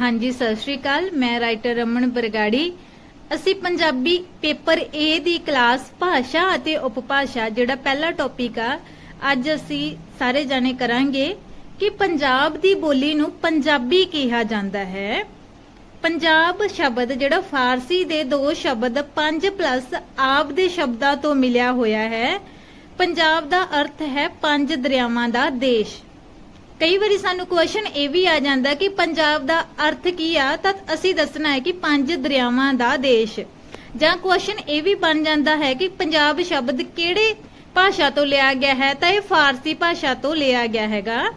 ਹਾਂਜੀ, ਸਤਿ ਸ਼੍ਰੀ ਅਕਾਲ। ਮੈਂ ਰਾਈਟਰ ਰਮਨ ਬਰਗਾੜੀ। ਅਸੀਂ ਪੰਜਾਬੀ ਪੇਪਰ A ਦੀ ਕਲਾਸ ਭਾਸ਼ਾ ਅਤੇ ਉਪਭਾਸ਼ਾ ਜਿਹੜਾ ਪਹਿਲਾ ਟੌਪਿਕ ਆ, ਅੱਜ ਅਸੀਂ ਸਾਰੇ ਜਾਣੇ ਕਰਾਂਗੇ ਕਿ ਪੰਜਾਬ ਦੀ ਬੋਲੀ ਨੂੰ ਪੰਜਾਬੀ ਕਿਹਾ ਜਾਂਦਾ ਹੈ। ਪੰਜਾਬ ਸ਼ਬਦ ਜਿਹੜਾ ਫਾਰਸੀ ਦੇ ਦੋ ਸ਼ਬਦ 5 ਪਲੱਸ ਆਪ ਦੇ ਸ਼ਬਦਾਂ ਤੋਂ ਮਿਲਿਆ ਹੋਇਆ ਹੈ। ਪੰਜਾਬ ਦਾ ਅਰਥ ਹੈ ਪੰਜ ਦਰਿਆਵਾਂ ਦਾ ਦੇਸ਼। ਕਈ ਵਾਰੀ ਸਾਨੂੰ ਕੁਐਸਚਨ ਇਹ ਵੀ ਆ ਜਾਂਦਾ ਕਿ ਪੰਜਾਬ ਦਾ ਅਰਥ ਕੀ ਆ? ਤਾਂ ਅਸੀਂ ਦੱਸਣਾ ਹੈ ਕਿ ਪੰਜ ਦਰਿਆਵਾਂ ਦਾ ਦੇਸ਼। ਜਾਂ ਕੁਐਸਚਨ ਇਹ ਵੀ ਬਣ ਜਾਂਦਾ ਹੈ ਕਿ ਪੰਜਾਬ ਸ਼ਬਦ ਕਿਹੜੇ ਭਾਸ਼ਾ ਤੋਂ ਲਿਆ ਗਿਆ ਹੈ? ਤਾਂ ਇਹ ਫਾਰਸੀ ਭਾਸ਼ਾ ਤੋਂ ਲਿਆ ਗਿਆ ਹੈਗਾ।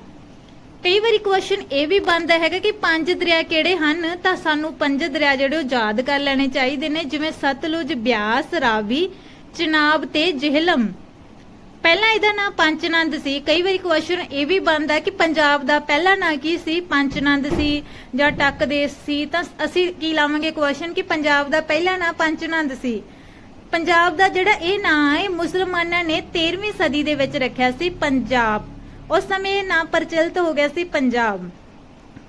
ਕਈ ਵਾਰੀ ਕੁਐਸਚਨ ਇਹ ਵੀ ਬਣਦਾ ਹੈਗਾ ਕਿ ਪੰਜ ਦਰਿਆ ਕਿਹੜੇ ਹਨ? ਤਾਂ ਸਾਨੂੰ ਪੰਜ ਦਰਿਆ ਜਿਹੜੇ ਉਹ ਯਾਦ ਕਰ ਲੈਣੇ ਚਾਹੀਦੇ ਨੇ, ਜਿਵੇਂ ਸਤਲੁਜ ਬਿਆਸ, ਰਾਵੀ, ਚਨਾਬ ਤੇ ਜਿਹਲਮ। ਪਹਿਲਾਂ ਇਹਦਾ ਨਾਮ ਪੰਚਨੰਦ ਸੀ। ਕਈ ਵਾਰੀ ਕੁਐਸਚਨ ਇਹ ਵੀ ਬਣਦਾ ਕਿ ਪੰਜਾਬ ਦਾ ਪਹਿਲਾ ਨਾਂ ਕੀ ਸੀ? ਪੰਚਨੰਦ ਸੀ ਜਾਂ ਟੱਕ ਦੇਸ਼ ਸੀ? ਤਾਂ ਅਸੀਂ ਕੀ ਲਾਵਾਂਗੇ ਕੁਐਸਚਨ ਕਿ ਪੰਜਾਬ ਦਾ ਪਹਿਲਾ ਨਾਂ ਪੰਚਨੰਦ ਸੀ। ਪੰਜਾਬ ਦਾ ਜਿਹੜਾ ਇਹ ਨਾਂ ਹੈ, ਮੁਸਲਮਾਨਾਂ ਨੇ 13ਵੀਂ ਸਦੀ ਦੇ ਵਿੱਚ ਰੱਖਿਆ ਸੀ ਪੰਜਾਬ। ਉਸ ਸਮੇਂ ਇਹ ਨਾਂ ਪ੍ਰਚਲਿਤ ਹੋ ਗਿਆ ਸੀ ਪੰਜਾਬ।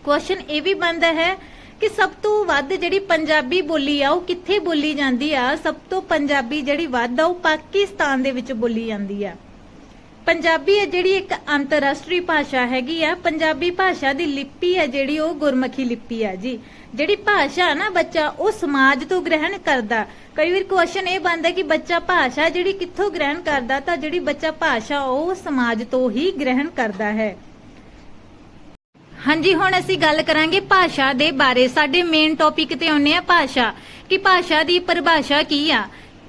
ਕੁਐਸਚਨ ਇਹ ਵੀ ਬਣਦਾ ਹੈ ਕਿ ਸਭ ਤੋਂ ਵੱਧ ਜਿਹੜੀ ਪੰਜਾਬੀ ਬੋਲੀ ਆ, ਉਹ ਕਿੱਥੇ ਬੋਲੀ ਜਾਂਦੀ ਆ? ਸਭ ਤੋਂ ਪੰਜਾਬੀ ਜਿਹੜੀ ਵੱਧ ਆ, ਉਹ ਪਾਕਿਸਤਾਨ ਦੇ ਵਿੱਚ ਬੋਲੀ ਜਾਂਦੀ ਆ। ਪੰਜਾਬੀ ਹੈ ਜਿਹੜੀ ਇੱਕ ਅੰਤਰਰਾਸ਼ਟਰੀ ਭਾਸ਼ਾ ਹੈਗੀ ਆ, ਪੰਜਾਬੀ ਭਾਸ਼ਾ ਦੀ ਲਿਪੀ ਹੈ ਜਿਹੜੀ, ਉਹ ਗੁਰਮੁਖੀ ਲਿਪੀ ਆ ਜੀ। ਜਿਹੜੀ ਭਾਸ਼ਾ ਨਾ ਬੱਚਾ, ਉਹ ਸਮਾਜ ਤੋਂ ਗ੍ਰਹਿਣ ਕਰਦਾ। ਕਈ ਵਾਰ ਕੁਐਸਚਨ ਇਹ ਬਣਦਾ ਕਿ ਬੱਚਾ ਭਾਸ਼ਾ ਜਿਹੜੀ ਕਿੱਥੋਂ ਗ੍ਰਹਿਣ ਕਰਦਾ, ਤਾਂ ਜਿਹੜੀ ਬੱਚਾ ਭਾਸ਼ਾ, ਉਹ ਸਮਾਜ ਤੋਂ ਹੀ ਗ੍ਰਹਿਣ ਕਰਦਾ ਹੈ। ਹਾਂਜੀ, ਹੁਣ ਅਸੀਂ ਗੱਲ ਕਰਾਂਗੇ ਭਾਸ਼ਾ ਦੇ ਬਾਰੇ। ਸਾਡੇ ਮੇਨ ਟੌਪਿਕ ਤੇ ਆਉਂਦੇ ਆ ਭਾਸ਼ਾ। ਕਿ ਭਾਸ਼ਾ ਦੀ ਪਰਿਭਾਸ਼ਾ ਕੀ ਆ?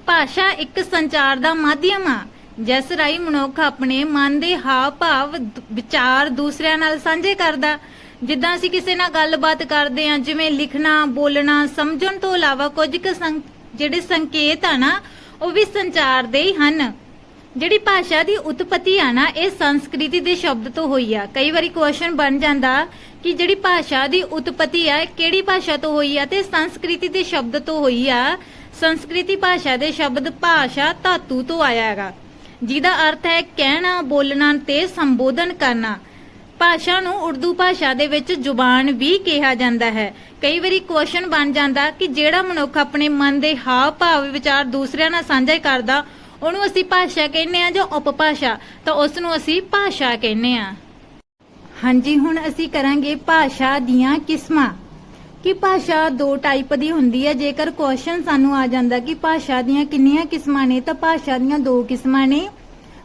ਭਾਸ਼ਾ ਇੱਕ ਸੰਚਾਰ ਦਾ ਮਾਧਿਅਮ ਆ। ਜਿਸ ਰਾਹੀਂ ਮਨੁੱਖ ਆਪਣੇ ਮਨ ਦੇ ਹਾਵ ਭਾਵ ਵਿਚਾਰ ਦੂਸਰਿਆਂ ਨਾਲ ਸਾਂਝੇ ਕਰਦਾ। ਜਿੱਦਾਂ ਅਸੀਂ ਕਿਸੇ ਨਾਲ ਗੱਲਬਾਤ ਕਰਦੇ ਆ ਜਿਵੇਂ ਲਿਖਣਾ, ਬੋਲਣਾ, ਸਮਝਣ ਤੋਂ ਇਲਾਵਾ ਕੁਝ ਜਿਹੜੇ ਸੰਕੇਤ ਆ ਨਾ, ਉਹ ਵੀ ਸੰਚਾਰ ਦੇ ਹੀ ਹਨ। ਜਿਹੜੀ ਭਾਸ਼ਾ ਦੀ ਉਤਪਤੀ ਆ ਨਾ, ਇਹ ਸੰਸਕ੍ਰਿਤੀ ਦੇ ਸ਼ਬਦ ਤੋਂ ਹੋਈ ਆ। ਕਈ ਵਾਰੀ ਕੁਐਸਚਨ ਬਣ ਜਾਂਦਾ ਕਿ ਜਿਹੜੀ ਭਾਸ਼ਾ ਦੀ ਉਤਪਤੀ ਆ ਕਿਹੜੀ ਭਾਸ਼ਾ ਤੋਂ ਹੋਈ ਆ ਤੇ ਸੰਸਕ੍ਰਿਤੀ ਦੇ ਸ਼ਬਦ ਤੋਂ ਹੋਈ ਆ। ਸੰਸਕ੍ਰਿਤੀ ਭਾਸ਼ਾ ਦੇ ਸ਼ਬਦ ਭਾਸ਼ਾ ਧਾਤੂ ਤੋਂ ਆਇਆ ਹੈਗਾ। ਜਿਹਦਾ ਅਰਥ ਹੈ ਕਹਿਣਾ, ਬੋਲਣਾ ਤੇ ਸੰਬੋਧਨ ਕਰਨਾ। ਭਾਸ਼ਾ ਨੂੰ ਉਰਦੂ ਭਾਸ਼ਾ ਦੇ ਵਿੱਚ ਜ਼ੁਬਾਨ ਵੀ ਕਿਹਾ ਜਾਂਦਾ ਹੈ। ਕਈ ਵਾਰੀ ਕੁਐਸਚਨ ਬਣ ਜਾਂਦਾ ਕਿ ਜਿਹੜਾ ਮਨੁੱਖ ਆਪਣੇ ਮਨ ਦੇ ਹਾਵ ਭਾਵ ਵਿਚਾਰ ਦੂਸਰਿਆਂ ਨਾਲ ਸਾਂਝੇ ਕਰਦਾ ਉਹਨੂੰ ਅਸੀਂ ਭਾਸ਼ਾ ਕਹਿੰਦੇ ਆ ਜਾਂ ਉਪਭਾਸ਼ਾ, ਤਾਂ ਉਸ ਨੂੰ ਅਸੀਂ ਭਾਸ਼ਾ ਕਹਿੰਦੇ ਆ ਹਾਂਜੀ, ਹੁਣ ਅਸੀਂ ਕਰਾਂਗੇ ਭਾਸ਼ਾ ਦੀਆਂ ਕਿਸਮਾਂ। ਕਿ ਭਾਸ਼ਾ ਦੋ ਟਾਈਪ ਦੀ ਹੁੰਦੀ ਹੈ। ਜੇਕਰ ਕੁਐਸਚਨ ਸਾਨੂੰ ਆ ਜਾਂਦਾ ਕਿ ਭਾਸ਼ਾ ਦੀਆਂ ਕਿੰਨੀਆਂ ਕਿਸਮਾਂ ਨੇ, ਤਾਂ ਭਾਸ਼ਾ ਦੀਆਂ ਦੋ ਕਿਸਮਾਂ ਨੇ।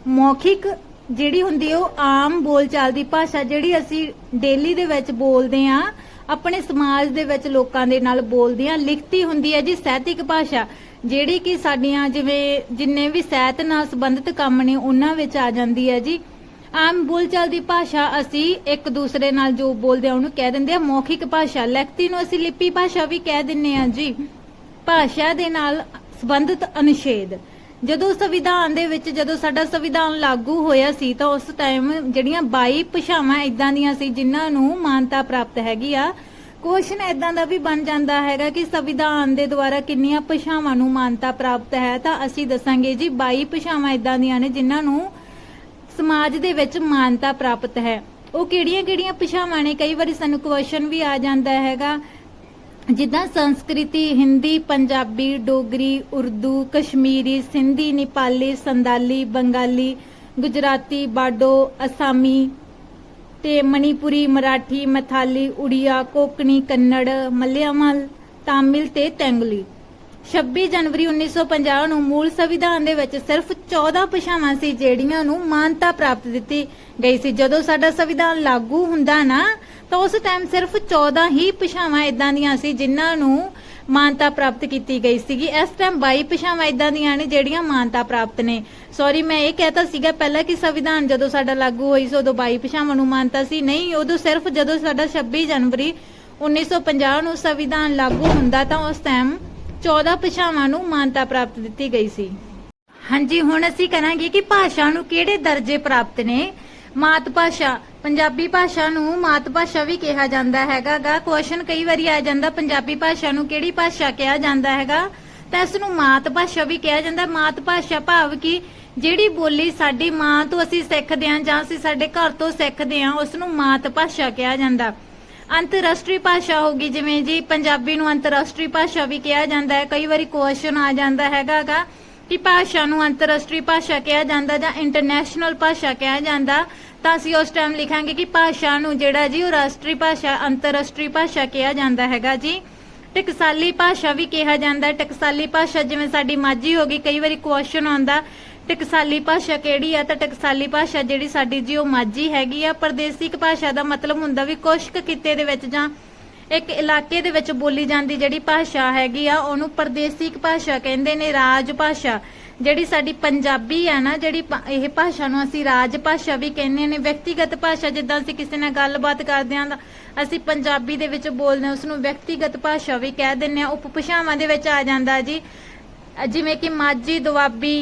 ਮੌਖਿਕ ਜਿਹੜੀ ਹੁੰਦੀ ਹੈ, ਉਹ ਆਮ ਬੋਲਚਾਲ ਦੀ ਭਾਸ਼ਾ ਜਿਹੜੀ ਅਸੀਂ ਡੇਲੀ ਦੇ ਵਿੱਚ ਬੋਲਦੇ ਆ ਆਪਣੇ ਸਮਾਜ ਦੇ ਵਿੱਚ ਲੋਕਾਂ ਦੇ ਨਾਲ ਬੋਲਦੇ ਆ ਲਿਖਤੀ ਹੁੰਦੀ ਹੈ ਜੀ ਸਾਹਿਤਿਕ ਭਾਸ਼ਾ। ਜਿਹੜੀ ਕਿ ਸਾਡੀਆਂ ਜਿਵੇਂ ਜਿੰਨੇ ਵੀ ਸਾਹਿਤ ਨਾਲ ਸੰਬੰਧਿਤ ਕੰਮ ਨੇ, ਉਹਨਾਂ ਵਿੱਚ ਆ ਜਾਂਦੀ ਹੈ ਜੀ। ਆਮ ਬੋਲਚਾਲ ਦੀ ਭਾਸ਼ਾ ਅਸੀਂ ਇੱਕ ਦੂਸਰੇ ਨਾਲ ਜੋ ਬੋਲਦੇ ਆ, ਉਹਨੂੰ ਕਹਿ ਦਿੰਦੇ ਆ। ਮੌਖਿਕ ਭਾਸ਼ਾ, ਲਿਖਤੀ ਨੂੰ ਅਸੀਂ ਲਿਪੀ ਭਾਸ਼ਾ ਵੀ ਕਹਿ ਦਿੰਨੇ ਆ ਜੀ। ਭਾਸ਼ਾ ਦੇ ਨਾਲ ਸੰਬੰਧਿਤ ਅਨੁਛੇਦ। ਜਦੋਂ ਸੰਵਿਧਾਨ ਦੇ ਵਿੱਚ, ਜਦੋਂ ਸਾਡਾ ਸੰਵਿਧਾਨ ਲਾਗੂ ਹੋਇਆ ਸੀ, ਤਾਂ ਉਸ ਟਾਈਮ ਜਿਹੜੀਆਂ 22 ਭਾਸ਼ਾਵਾਂ ਇਦਾਂ ਦੀਆਂ ਸੀ, ਜਿਨ੍ਹਾਂ ਨੂੰ ਮਾਨਤਾ ਪ੍ਰਾਪਤ ਹੈਗੀ ਆ ਕੁਐਸਚਨ ਇਦਾਂ ਦਾ ਵੀ ਬਣ ਜਾਂਦਾ ਹੈਗਾ ਕਿ ਸੰਵਿਧਾਨ ਦੇ ਦੁਆਰਾ ਕਿੰਨੀਆਂ ਭਾਸ਼ਾਵਾਂ ਨੂੰ ਮਾਨਤਾ ਪ੍ਰਾਪਤ ਹੈ, ਤਾਂ ਅਸੀਂ ਦੱਸਾਂਗੇ ਜੀ 22 ਭਾਸ਼ਾਵਾਂ ਇਦਾਂ ਦੀਆਂ ਨੇ ਜਿਨ੍ਹਾਂ ਨੂੰ ਸਮਾਜ ਦੇ ਵਿੱਚ ਮਾਨਤਾ ਪ੍ਰਾਪਤ ਹੈ। ਉਹ ਕਿਹੜੀਆਂ-ਕਿਹੜੀਆਂ ਭਾਸ਼ਾਵਾਂ ਨੇ? ਕਈ ਵਾਰੀ ਸਾਨੂੰ ਕੁਐਸਚਨ ਵੀ ਆ ਜਾਂਦਾ ਹੈਗਾ। ਜਿੱਦਾਂ ਸੰਸਕ੍ਰਿਤੀ, ਹਿੰਦੀ, ਪੰਜਾਬੀ, ਡੋਗਰੀ, ਉਰਦੂ, ਕਸ਼ਮੀਰੀ, ਸਿੰਧੀ, ਨੇਪਾਲੀ, ਸੰਦਾਲੀ, ਬੰਗਾਲੀ, ਗੁਜਰਾਤੀ, ਬਾਡੋ, ਅਸਾਮੀ ਤੇ ਮਣੀਪੁਰੀ, ਮਰਾਠੀ, ਮਥਾਲੀ, ਉੜੀਆ, ਕੋਕਣੀ, ਕੰਨੜ ਮਲਿਆਮਲ ਤਾਮਿਲ ਤੇ ਤੈਂਗਲੀ। 26 ਜਨਵਰੀ 1950 ਨੂੰ ਮੂਲ ਸੰਵਿਧਾਨ ਦੇ ਵਿੱਚ ਸਿਰਫ 14 ਭਾਸ਼ਾਵਾਂ ਸੀ ਜਿਹੜੀਆਂ ਨੂੰ ਮਾਨਤਾ ਪ੍ਰਾਪਤ ਦਿੱਤੀ ਗਈ ਸੀ। ਜਦੋਂ ਸਾਡਾ ਸੰਵਿਧਾਨ ਲਾਗੂ ਹੁੰਦਾ ਨਾ, ਤਾਂ ਉਸ ਟਾਈਮ ਸਿਰਫ 14 ਹੀ ਭਾਸ਼ਾਵਾਂ ਇਦਾਂ ਦੀਆਂ ਸੀ ਜਿਨ੍ਹਾਂ ਨੂੰ ਮਾਨਤਾ ਪ੍ਰਾਪਤ ਕੀਤੀ ਗਈ ਸੀਗੀ। ਇਸ ਟਾਈਮ 22 ਭਾਸ਼ਾਵਾਂ ਇਦਾਂ ਦੀਆਂ ਨੇ ਜਿਹੜੀਆਂ ਮਾਨਤਾ ਪ੍ਰਾਪਤ ਨੇ। ਸੌਰੀ ਮੈਂ ਇਹ ਕਹਿਤਾ ਸੀਗਾ ਪਹਿਲਾਂ ਕਿ ਸੰਵਿਧਾਨ ਜਦੋਂ ਸਾਡਾ ਲਾਗੂ ਹੋਈ ਸੀ ਉਦੋਂ 22 ਭਾਸ਼ਾਵਾਂ ਨੂੰ ਮਾਨਤਾ ਸੀ। ਨਹੀਂ, ਉਦੋਂ ਸਿਰਫ ਜਦੋਂ ਸਾਡਾ 26 ਜਨਵਰੀ 1950 ਨੂੰ ਸੰਵਿਧਾਨ ਲਾਗੂ ਹੁੰਦਾ ਤਾਂ ਉਸ ਟਾਈਮ 14 ਭਾਸ਼ਾਵਾਂ ਨੂੰ ਮਾਨਤਾ ਪ੍ਰਾਪਤ ਦਿੱਤੀ ਗਈ ਸੀ। ਹਾਂਜੀ, ਹੁਣ ਅਸੀਂ ਕਰਾਂਗੇ ਕਿ ਭਾਸ਼ਾ ਨੂੰ ਕਿਹੜੇ ਦਰਜੇ ਪ੍ਰਾਪਤ ਨੇ? ਮਾਤ ਭਾਸ਼ਾ। ਪੰਜਾਬੀ ਭਾਸ਼ਾ ਨੂੰ ਮਾਤ ਭਾਸ਼ਾ ਵੀ ਕਿਹਾ ਜਾਂਦਾ ਹੈਗਾ ਗਾ ਕੁਐਸਚਨ ਕਈ ਵਾਰੀ ਆ ਜਾਂਦਾ, ਪੰਜਾਬੀ ਭਾਸ਼ਾ ਨੂੰ ਕਿਹੜੀ ਭਾਸ਼ਾ ਕਿਹਾ ਜਾਂਦਾ ਹੈਗਾ? ਤਾਂ ਇਸ ਨੂੰ ਮਾਤ ਭਾਸ਼ਾ ਵੀ ਕਿਹਾ ਜਾਂਦਾ। ਮਾਤ ਭਾਸ਼ਾ ਭਾਵ ਕਿ ਜਿਹੜੀ ਬੋਲੀ ਸਾਡੀ ਮਾਂ ਤੋਂ ਅਸੀਂ ਸਿੱਖਦੇ ਹਾਂ ਜਾਂ ਅਸੀਂ ਸਾਡੇ ਘਰ ਤੋਂ ਸਿੱਖਦੇ ਹਾਂ, ਉਸ ਨੂੰ ਮਾਤ ਭਾਸ਼ਾ ਕਿਹਾ ਜਾਂਦਾ। ਅੰਤਰਰਾਸ਼ਟਰੀ ਭਾਸ਼ਾ ਹੋਗੀ ਜਿਵੇਂ ਜੀ ਪੰਜਾਬੀ ਨੂੰ ਅੰਤਰਰਾਸ਼ਟਰੀ ਭਾਸ਼ਾ ਵੀ ਕਿਹਾ ਜਾਂਦਾ ਹੈ। ਕਈ ਵਾਰੀ ਕੁਐਸਚਨ ਆ ਜਾਂਦਾ ਹੈਗਾਗਾ। ਕਿ ਭਾਸ਼ਾ ਨੂੰ ਅੰਤਰਰਾਸ਼ਟਰੀ ਭਾਸ਼ਾ ਕਿਹਾ ਜਾਂਦਾ ਜਾਂ ਇੰਟਰਨੈਸ਼ਨਲ ਭਾਸ਼ਾ ਕਿਹਾ ਜਾਂਦਾ, ਤਾਂ ਅਸੀਂ ਉਸ ਟਾਈਮ ਲਿਖਾਂਗੇ ਕਿ ਭਾਸ਼ਾ ਨੂੰ ਜਿਹੜਾ ਜੀ ਉਹ ਰਾਸ਼ਟਰੀ ਭਾਸ਼ਾ, ਅੰਤਰਰਾਸ਼ਟਰੀ ਭਾਸ਼ਾ ਕਿਹਾ ਜਾਂਦਾ ਹੈਗਾ ਜੀ। ਟਕਸਾਲੀ ਭਾਸ਼ਾ ਵੀ ਕਿਹਾ ਜਾਂਦਾ ਹੈ ਟਕਸਾਲੀ ਭਾਸ਼ਾ ਜਿਵੇਂ ਸਾਡੀ ਮਾਝੀ ਹੋ ਗਈ, ਕਈ ਵਾਰੀ ਕੁਐਸਚਨ ਆਉਂਦਾ, ਟਕਸਾਲੀ ਭਾਸ਼ਾ ਕਿਹੜੀ ਆ? ਤਾਂ ਟਕਸਾਲੀ ਭਾਸ਼ਾ ਜਿਹੜੀ ਸਾਡੀ ਜੀ ਉਹ ਮਾਝੀ ਹੈਗੀ ਆ ਪ੍ਰਦੇਸਿਕ ਭਾਸ਼ਾ ਦਾ ਮਤਲਬ ਹੁੰਦਾ ਵੀ ਕੁਸ਼ਕ ਕੁ ਕਿੱਤੇ ਦੇ ਵਿੱਚ ਜਾਂ ਇੱਕ ਇਲਾਕੇ ਦੇ ਵਿੱਚ ਬੋਲੀ ਜਾਂਦੀ ਜਿਹੜੀ ਭਾਸ਼ਾ ਹੈਗੀ ਆ, ਉਹਨੂੰ ਪ੍ਰਦੇਸਿਕ ਭਾਸ਼ਾ ਕਹਿੰਦੇ ਨੇ, ਰਾਜ ਭਾਸ਼ਾ। ਜਿਹੜੀ ਸਾਡੀ ਪੰਜਾਬੀ ਆ ਨਾ, ਜਿਹੜੀ ਇਹ ਭਾਸ਼ਾ ਨੂੰ ਅਸੀਂ ਰਾਜ ਭਾਸ਼ਾ ਵੀ ਕਹਿੰਦੇ ਨੇ, ਵਿਅਕਤੀਗਤ ਭਾਸ਼ਾ, ਜਿੱਦਾਂ ਅਸੀਂ ਕਿਸੇ ਨਾਲ ਗੱਲਬਾਤ ਕਰਦੇ ਆਂ ਤਾਂ ਅਸੀਂ ਪੰਜਾਬੀ ਦੇ ਵਿੱਚ ਬੋਲਦੇ ਹਾਂ ਉਸ ਨੂੰ ਵਿਅਕਤੀਗਤ ਭਾਸ਼ਾ ਵੀ ਕਹਿ ਦਿੰਦੇ ਆ। ਉਪਭਾਸ਼ਾਵਾਂ ਦੇ ਵਿੱਚ ਆ ਜਾਂਦਾ ਜੀ, ਜਿਵੇਂ ਕਿ ਮਾਝੀ, ਦੁਆਬੀ,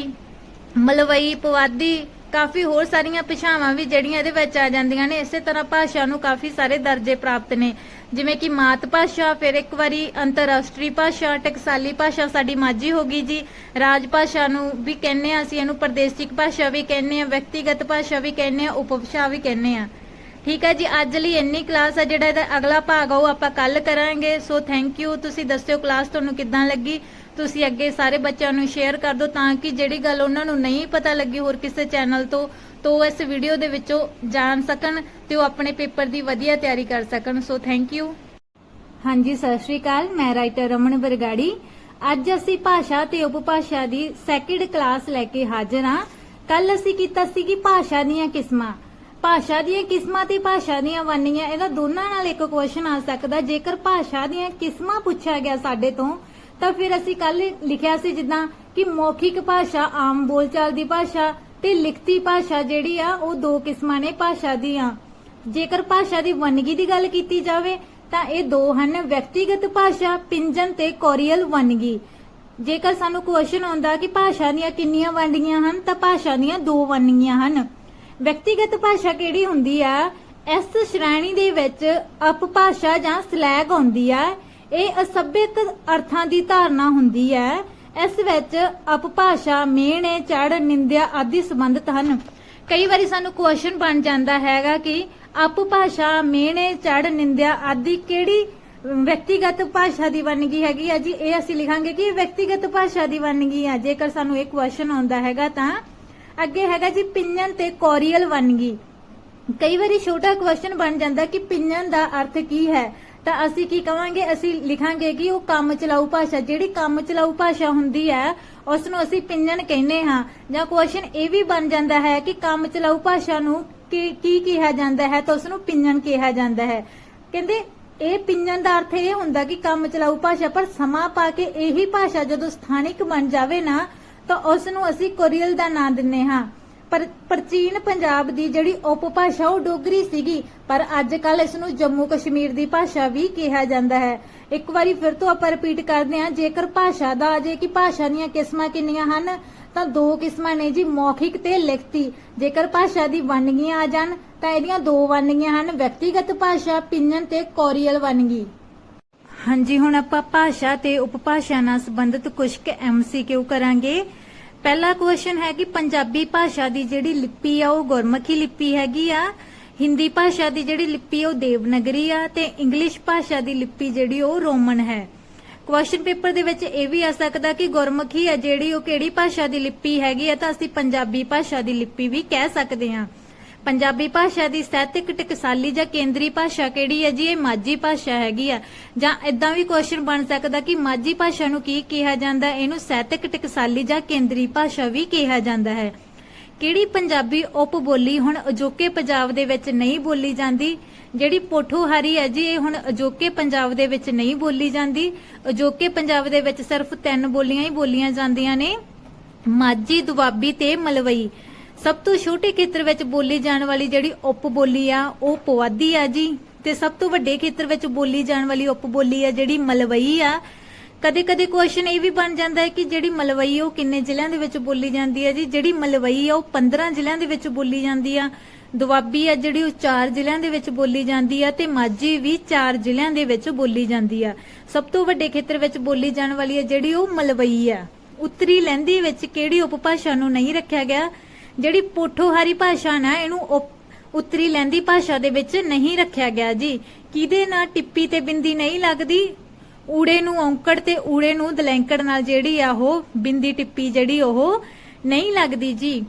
ਮਲਵਈ, ਪੁਆਧੀ, ਕਾਫੀ ਹੋਰ ਸਾਰੀਆਂ ਭਾਸ਼ਾਵਾਂ ਵੀ ਜਿਹੜੀਆਂ ਇਹਦੇ ਵਿੱਚ ਆ ਜਾਂਦੀਆਂ ਨੇ, ਇਸੇ ਤਰ੍ਹਾਂ ਭਾਸ਼ਾ ਨੂੰ ਕਾਫੀ ਸਾਰੇ ਦਰਜੇ ਪ੍ਰਾਪਤ ਨੇ। ਜਿਵੇਂ ਕਿ ਮਾਤ ਭਾਸ਼ਾ, ਫਿਰ ਇੱਕ ਵਾਰੀ ਅੰਤਰਰਾਸ਼ਟਰੀ ਭਾਸ਼ਾ, ਟਕਸਾਲੀ ਭਾਸ਼ਾ ਸਾਡੀ ਮਾਝੀ ਹੋ ਗਈ ਜੀ। ਰਾਜ ਭਾਸ਼ਾ ਨੂੰ ਵੀ ਕਹਿੰਦੇ ਆ ਅਸੀਂ, ਇਹਨੂੰ ਪ੍ਰਦੇਸਿਕ ਭਾਸ਼ਾ ਵੀ ਕਹਿੰਦੇ ਆ ਵਿਅਕਤੀਗਤ ਭਾਸ਼ਾ ਵੀ ਕਹਿੰਦੇ ਆ ਉਪਭਾਸ਼ਾ ਵੀ ਕਹਿੰਦੇ ਆ ਠੀਕ ਹੈ ਜੀ, ਅੱਜ ਲਈ ਇੰਨੀ ਕਲਾਸ ਆ ਜਿਹੜਾ ਇਹਦਾ ਅਗਲਾ ਭਾਗ ਆ, ਉਹ ਆਪਾਂ ਕੱਲ ਕਰਾਂਗੇ। ਸੋ ਥੈਂਕ ਯੂ ਤੁਸੀਂ ਦੱਸਿਓ ਕਲਾਸ ਤੁਹਾਨੂੰ ਕਿੱਦਾਂ ਲੱਗੀ? ਤੁਸੀਂ ਅੱਗੇ ਸਾਰੇ ਬੱਚਿਆਂ ਨੂੰ ਸ਼ੇਅਰ ਕਰ ਦਿਓ ਤਾਂ ਕਿ ਜਿਹੜੀ ਗੱਲ ਉਹਨਾਂ ਨੂੰ ਨਹੀਂ ਪਤਾ ਲੱਗੀ ਹੋਰ ਕਿਸੇ ਚੈਨਲ ਤੋਂ ਤੋਂ ਇਸ ਵੀਡੀਓ ਦੇ ਵਿੱਚੋਂ ਜਾਣ ਸਕਣ ਤੇ ਉਹ ਆਪਣੇ ਪੇਪਰ ਦੀ ਵਧੀਆ ਤਿਆਰੀ ਕਰ ਸਕਣ। ਸੋ ਥੈਂਕ ਯੂ ਹਾਂਜੀ, ਸਤਿ ਸ਼੍ਰੀ ਅਕਾਲ। ਮੈਂ ਰਾਈਟਰ ਰਮਨ ਬਰਗਾੜੀ ਅੱਜ ਅਸੀਂ ਭਾਸ਼ਾ ਤੇ ਉਪਭਾਸ਼ਾ ਦੀ ਸੈਕਿੰਡ ਕਲਾਸ ਲੈ ਕੇ ਹਾਜ਼ਰ ਹਾਂ। ਕੱਲ ਅਸੀਂ ਕੀਤਾ ਸੀ ਕਿ ਭਾਸ਼ਾ ਦੀਆਂ ਕਿਸਮਾਂ। ਭਾਸ਼ਾ ਦੀਆਂ ਕਿਸਮਾਂ ਤੇ ਭਾਸ਼ਾ ਦੀਆਂ ਵੰਨੀਆਂ, ਇਹਦਾ ਦੋਨਾਂ ਨਾਲ ਇੱਕ ਕੁਐਸਚਨ ਆ ਸਕਦਾ। ਜੇਕਰ ਭਾਸ਼ਾ ਦੀਆਂ ਕਿਸਮਾਂ ਪੁੱਛਿਆ ਗਿਆ ਸਾਡੇ ਤੋਂ, ਤਾਂ ਫਿਰ ਅਸੀਂ ਕੱਲ ਲਿਖਿਆ ਸੀ ਜਿੱਦਾਂ ਕਿ ਮੌਖਿਕ ਭਾਸ਼ਾ, ਆਮ ਬੋਲਚਾਲ ਦੀ ਭਾਸ਼ਾ ਤੇ ਲਿਖਤੀ ਭਾਸ਼ਾ ਜਿਹੜੀ ਆ, ਉਹ ਦੋ ਕਿਸਮਾਂ ਨੇ ਭਾਸ਼ਾ ਦੀਆਂ ਜੇਕਰ ਭਾਸ਼ਾ ਦੀ ਵੰਨਗੀ ਦੀ ਗੱਲ ਕੀਤੀ ਜਾਵੇ, ਤਾਂ ਇਹ ਦੋ ਹਨ, ਵਿਅਕਤੀਗਤ ਭਾਸ਼ਾ, ਪਿੰਜਨ ਤੇ ਕੋਰੀਅਲ ਵੰਨਗੀ। ਜੇਕਰ ਸਾਨੂੰ ਕੁਐਸਚਨ ਆਉਂਦਾ ਕਿ ਭਾਸ਼ਾ ਦੀਆਂ ਕਿੰਨੀਆਂ ਵੰਨਗੀਆਂ ਹਨ, ਤਾਂ ਭਾਸ਼ਾ ਦੀਆਂ ਦੋ ਵੰਨਗੀਆਂ ਹਨ। ਵਿਅਕਤੀਗਤ ਭਾਸ਼ਾ ਕਿਹੜੀ ਹੁੰਦੀ ਆ? ਇਸ ਸ਼੍ਰੇਣੀ ਦੇ ਵਿੱਚ ਅਪਭਾਸ਼ਾ ਜਾਂ ਸਲੈਗ ਆਉਂਦੀ ਆ। ਇਹ ਅਸਭਿਅਕ ਅਰਥਾਂ ਦੀ ਧਾਰਨਾ ਹੁੰਦੀ ਹੈ ਇਸ ਵਿੱਚ ਅਪਭਾਸ਼ਾ, ਮੇਣੇ, ਚੜ, ਨਿੰਦਿਆ ਆਦਿ ਸੰਬੰਧਿਤ ਹਨ। ਕਈ ਵਾਰੀ ਸਾਨੂੰ ਕੁਐਸਚਨ ਬਣ ਜਾਂਦਾ ਹੈਗਾ ਕਿ ਅਪਭਾਸ਼ਾ, ਮੇਣੇ, ਚੜ, ਨਿੰਦਿਆ ਆਦਿ ਕਿਹੜੀ ਵਿਅਕਤੀਗਤ ਭਾਸ਼ਾ ਦੀ ਵੰਨਗੀ ਹੈਗੀ ਆ ਜੀ? ਇਹ ਅਸੀਂ ਲਿਖਾਂਗੇ ਕਿ ਵਿਅਕਤੀਗਤ ਭਾਸ਼ਾ ਦੀ ਵੰਨਗੀ ਆ। ਜੇਕਰ ਸਾਨੂੰ ਇਹ ਕੁਐਸਚਨ ਆਉਂਦਾ ਹੈਗਾ ਤਾਂ ਅੱਗੇ ਹੈਗਾ ਜੀ ਪਿੰਜਨ ਤੇ ਕੋਰੀਅਲ ਵੰਨਗੀ ਕਈ ਵਾਰੀ ਛੋਟਾ ਕੁਐਸਚਨ ਬਣ ਜਾਂਦਾ ਕਿ ਪਿੰਜਨ ਦਾ ਅਰਥ ਕੀ ਹੈ? ਤਾਂ ਅਸੀਂ ਕੀ ਕਵਾਂਗੇ? ਅਸੀਂ ਲਿਖਾਂਗੇ ਕਿ ਉਹ ਕੰਮ ਚਲਾਊ ਭਾਸ਼ਾ, ਜਿਹੜੀ ਕੰਮ ਚਲਾਊ ਭਾਸ਼ਾ ਹੁੰਦੀ ਹੈ ਉਸ ਨੂੰ ਅਸੀਂ ਪਿੰਜਨ ਕਹਿੰਦੇ ਹਾਂ। ਜਾਂ ਕੁਐਸਚਨ ਇਹ ਵੀ ਬਣ ਜਾਂਦਾ ਹੈ ਕਿ ਕੰਮ ਚਲਾਊ ਭਾਸ਼ਾ ਨੂੰ ਕੀ ਕੀ ਕਿਹਾ ਜਾਂਦਾ ਹੈ ਤਾਂ ਉਸ ਨੂੰ ਪਿੰਜਨ ਕਿਹਾ ਜਾਂਦਾ ਹੈ। ਕਹਿੰਦੇ, ਇਹ ਪਿੰਜਣ ਦਾ ਅਰਥ ਇਹ ਹੁੰਦਾ ਕਿ ਕੰਮ ਚਲਾਊ ਭਾਸ਼ਾ, ਪਰ ਸਮਾਂ ਪਾ ਕੇ ਇਹੀ ਭਾਸ਼ਾ ਜਦੋਂ ਸਥਾਨਿਕ ਬਣ ਜਾਵੇ ਨਾ, ਤਾਂ ਉਸ ਨੂੰ ਅਸੀਂ ਕੋਰੀਅਲ ਦਾ ਨਾਂ ਦਿੰਨੇ ਹਾਂ। ਪਰ ਪ੍ਰਾਚੀਨ ਪੰਜਾਬ ਦੀ ਜਿਹੜੀ ਉਪਭਾਸ਼ਾ ਉਹ ਡੋਗਰੀ ਸੀਗੀ, ਪਰ ਅੱਜ ਕੱਲ ਇਸ ਨੂੰ ਜੰਮੂ ਕਸ਼ਮੀਰ ਦੀ ਭਾਸ਼ਾ ਵੀ ਕਿਹਾ ਜਾਂਦਾ ਹੈ। ਇੱਕ ਵਾਰੀ ਫਿਰ ਤੋਂ ਆਪਾਂ ਰਿਪੀਟ ਕਰਦੇ ਹਾਂ, ਜੇਕਰ ਭਾਸ਼ਾ ਦਾ ਜੇ ਕਿ ਭਾਸ਼ਾ ਦੀਆਂ ਕਿਸਮਾਂ ਕਿੰਨੀਆਂ ਹਨ, ਤਾਂ ਦੋ ਕਿਸਮਾਂ ਨੇ ਜੀ, ਮੌਖਿਕ ਤੇ ਲਿਖਤੀ। ਜੇਕਰ ਭਾਸ਼ਾ ਦੀ ਵੰਨਗੀਆਂ ਆ ਜਾਣ, ਤਾਂ ਇਹਦੀਆਂ ਦੋ ਵੰਨਗੀਆਂ ਹਨ, ਵਿਅਕਤੀਗਤ ਭਾਸ਼ਾ ਪਿੰਜਨ ਤੇ ਕੋਰੀਅਲ ਵੰਨਗੀ। ਹਾਂਜੀ, ਹੁਣ ਆਪਾਂ ਭਾਸ਼ਾ ਤੇ ਉਪਭਾਸ਼ਾ ਨਾਲ ਸੰਬੰਧਿਤ ਕੁਝ ਕੁ ਐਮਸੀਕਿਊ ਕਰਾਂਗੇ। ਪਹਿਲਾ ਕੁਐਸਚਨ ਹੈ ਕਿ ਪੰਜਾਬੀ ਭਾਸ਼ਾ ਦੀ ਜਿਹੜੀ ਲਿਪੀ ਆ, ਉਹ ਗੁਰਮੁਖੀ ਲਿਪੀ ਹੈਗੀ ਆ। ਹਿੰਦੀ ਭਾਸ਼ਾ ਦੀ ਜਿਹੜੀ ਲਿਪੀ ਆ ਉਹ ਦੇਵਨਾਗਰੀ ਆ ਤੇ ਇੰਗਲਿਸ਼ ਭਾਸ਼ਾ ਦੀ ਲਿਪੀ ਜਿਹੜੀ, ਉਹ ਰੋਮਨ ਹੈ। ਕੁਐਸਚਨ ਪੇਪਰ ਦੇ ਵਿੱਚ ਇਹ ਵੀ ਆ ਸਕਦਾ ਕਿ ਗੁਰਮੁਖੀ ਆ ਜਿਹੜੀ, ਉਹ ਕਿਹੜੀ ਭਾਸ਼ਾ ਦੀ ਲਿਪੀ ਹੈਗੀ ਆ, ਤਾਂ ਅਸੀਂ ਪੰਜਾਬੀ ਭਾਸ਼ਾ ਦੀ ਲਿਪੀ ਵੀ ਕਹਿ ਸਕਦੇ ਹਾਂ। ਪੰਜਾਬੀ ਭਾਸ਼ਾ ਦੀ ਸਾਹਿਤਕ ਟਕਸਾਲੀ ਜਾਂ ਕੇਂਦਰੀ ਭਾਸ਼ਾ ਕਿਹੜੀ ਹੈ ਜੀ? ਇਹ ਮਾਝੀ ਭਾਸ਼ਾ ਹੈਗੀ ਆ। ਜਾਂ ਇਦਾਂ ਵੀ ਕੁਐਸਚਨ ਬਣ ਸਕਦਾ ਕਿ ਮਾਝੀ ਭਾਸ਼ਾ ਨੂੰ ਕੀ ਕਿਹਾ ਜਾਂਦਾ ਇਹਨੂੰ ਸਾਹਿਤਕ ਟਕਸਾਲੀ ਜਾਂ ਕੇਂਦਰੀ ਭਾਸ਼ਾ ਵੀ ਕਿਹਾ ਜਾਂਦਾ ਹੈ। ਕਿਹੜੀ ਪੰਜਾਬੀ ਉਪ ਬੋਲੀ ਹੁਣ ਅਜੋਕੇ ਪੰਜਾਬ ਦੇ ਵਿੱਚ ਨਹੀਂ ਬੋਲੀ ਜਾਂਦੀ? ਜਿਹੜੀ ਪੋਠੋਹਾਰੀ ਹੈ ਜੀ, ਇਹ ਹੁਣ ਅਜੋਕੇ ਪੰਜਾਬ ਦੇ ਵਿੱਚ ਨਹੀਂ ਬੋਲੀ ਜਾਂਦੀ। ਅਜੋਕੇ ਪੰਜਾਬ ਦੇ ਵਿੱਚ ਸਿਰਫ ਤਿੰਨ ਬੋਲੀਆਂ ਹੀ ਬੋਲੀਆਂ ਜਾਂਦੀਆਂ ਨੇ। ਮਾਝੀ ਦੁਆਬੀ ਤੇ ਮਲਵਈ। ਸਭ ਤੋਂ ਛੋਟੇ ਖੇਤਰ ਵਿੱਚ ਬੋਲੀ ਜਾਣ ਵਾਲੀ ਜਿਹੜੀ ਉਪ ਬੋਲੀ ਆ, ਉਹ ਪੁਆਧੀ ਆ ਜੀ। ਤੇ ਸਭ ਤੋਂ ਵੱਡੇ ਖੇਤਰ ਵਿੱਚ ਬੋਲੀ ਜਾਣ ਵਾਲੀ ਉਪ ਬੋਲੀ ਆ ਜਿਹੜੀ ਮਲਵਈ ਆ। ਕਦੇ ਕਦੇ ਕੁਐਸਚਨ ਇਹ ਵੀ ਬਣ ਜਾਂਦਾ ਹੈ ਕਿ ਜਿਹੜੀ ਮਲਵਈ ਆ, ਉਹ ਕਿੰਨੇ ਜ਼ਿਲ੍ਹਿਆਂ ਦੇ ਵਿੱਚ ਬੋਲੀ ਜਾਂਦੀ ਹੈ ਜੀ? ਜਿਹੜੀ ਮਲਵਈ ਆ, ਉਹ 15 ਜ਼ਿਲ੍ਹਿਆਂ ਦੇ ਵਿੱਚ ਬੋਲੀ ਜਾਂਦੀ ਆ। ਦੁਆਬੀ ਆ, ਜਿਹੜੀ ਉਹ 4 ਜ਼ਿਲ੍ਹਿਆਂ ਦੇ ਵਿੱਚ ਬੋਲੀ ਜਾਂਦੀ ਆ ਤੇ ਮਾਝੀ ਵੀ 4 ਜ਼ਿਲ੍ਹਿਆਂ ਦੇ ਵਿੱਚ ਬੋਲੀ ਜਾਂਦੀ ਆ। ਸਭ ਤੋਂ ਵੱਡੇ ਖੇਤਰ ਵਿੱਚ ਬੋਲੀ ਜਾਣ ਵਾਲੀ ਆ ਜਿਹੜੀ ਉਹ ਮਲਵਈ ਆ। ਉੱਤਰੀ ਲਹਿੰਦੀ ਵਿੱਚ ਕਿਹੜੀ ਉਪਭਾਸ਼ਾ ਨੂੰ ਨਹੀਂ ਰੱਖਿਆ ਗਿਆ? ਜਿਹੜੀ ਪੋਠੋਹਾਰੀ ਭਾਸ਼ਾ ਨਾ, ਇਹਨੂੰ ਉੱਤਰੀ ਲਹਿੰਦੀ ਭਾਸ਼ਾ ਦੇ ਵਿੱਚ ਨਹੀਂ ਰੱਖਿਆ ਗਿਆ ਜੀ। ਕਿਹਦੇ ਨਾਲ ਟਿੱਪੀ ਤੇ ਬਿੰਦੀ ਨਹੀਂ ਲੱਗਦੀ? ਊੜੇ ਨੂੰ ਔਂਕੜ ਤੇ ਊੜੇ ਨੂੰ ਦਲੈਂਕੜ ਨਾਲ ਜਿਹੜੀ ਆ ਉਹ, ਬਿੰਦੀ ਟਿੱਪੀ ਜਿਹੜੀ ਉਹ ਨਹੀਂ ਲੱਗਦੀ ਜੀ।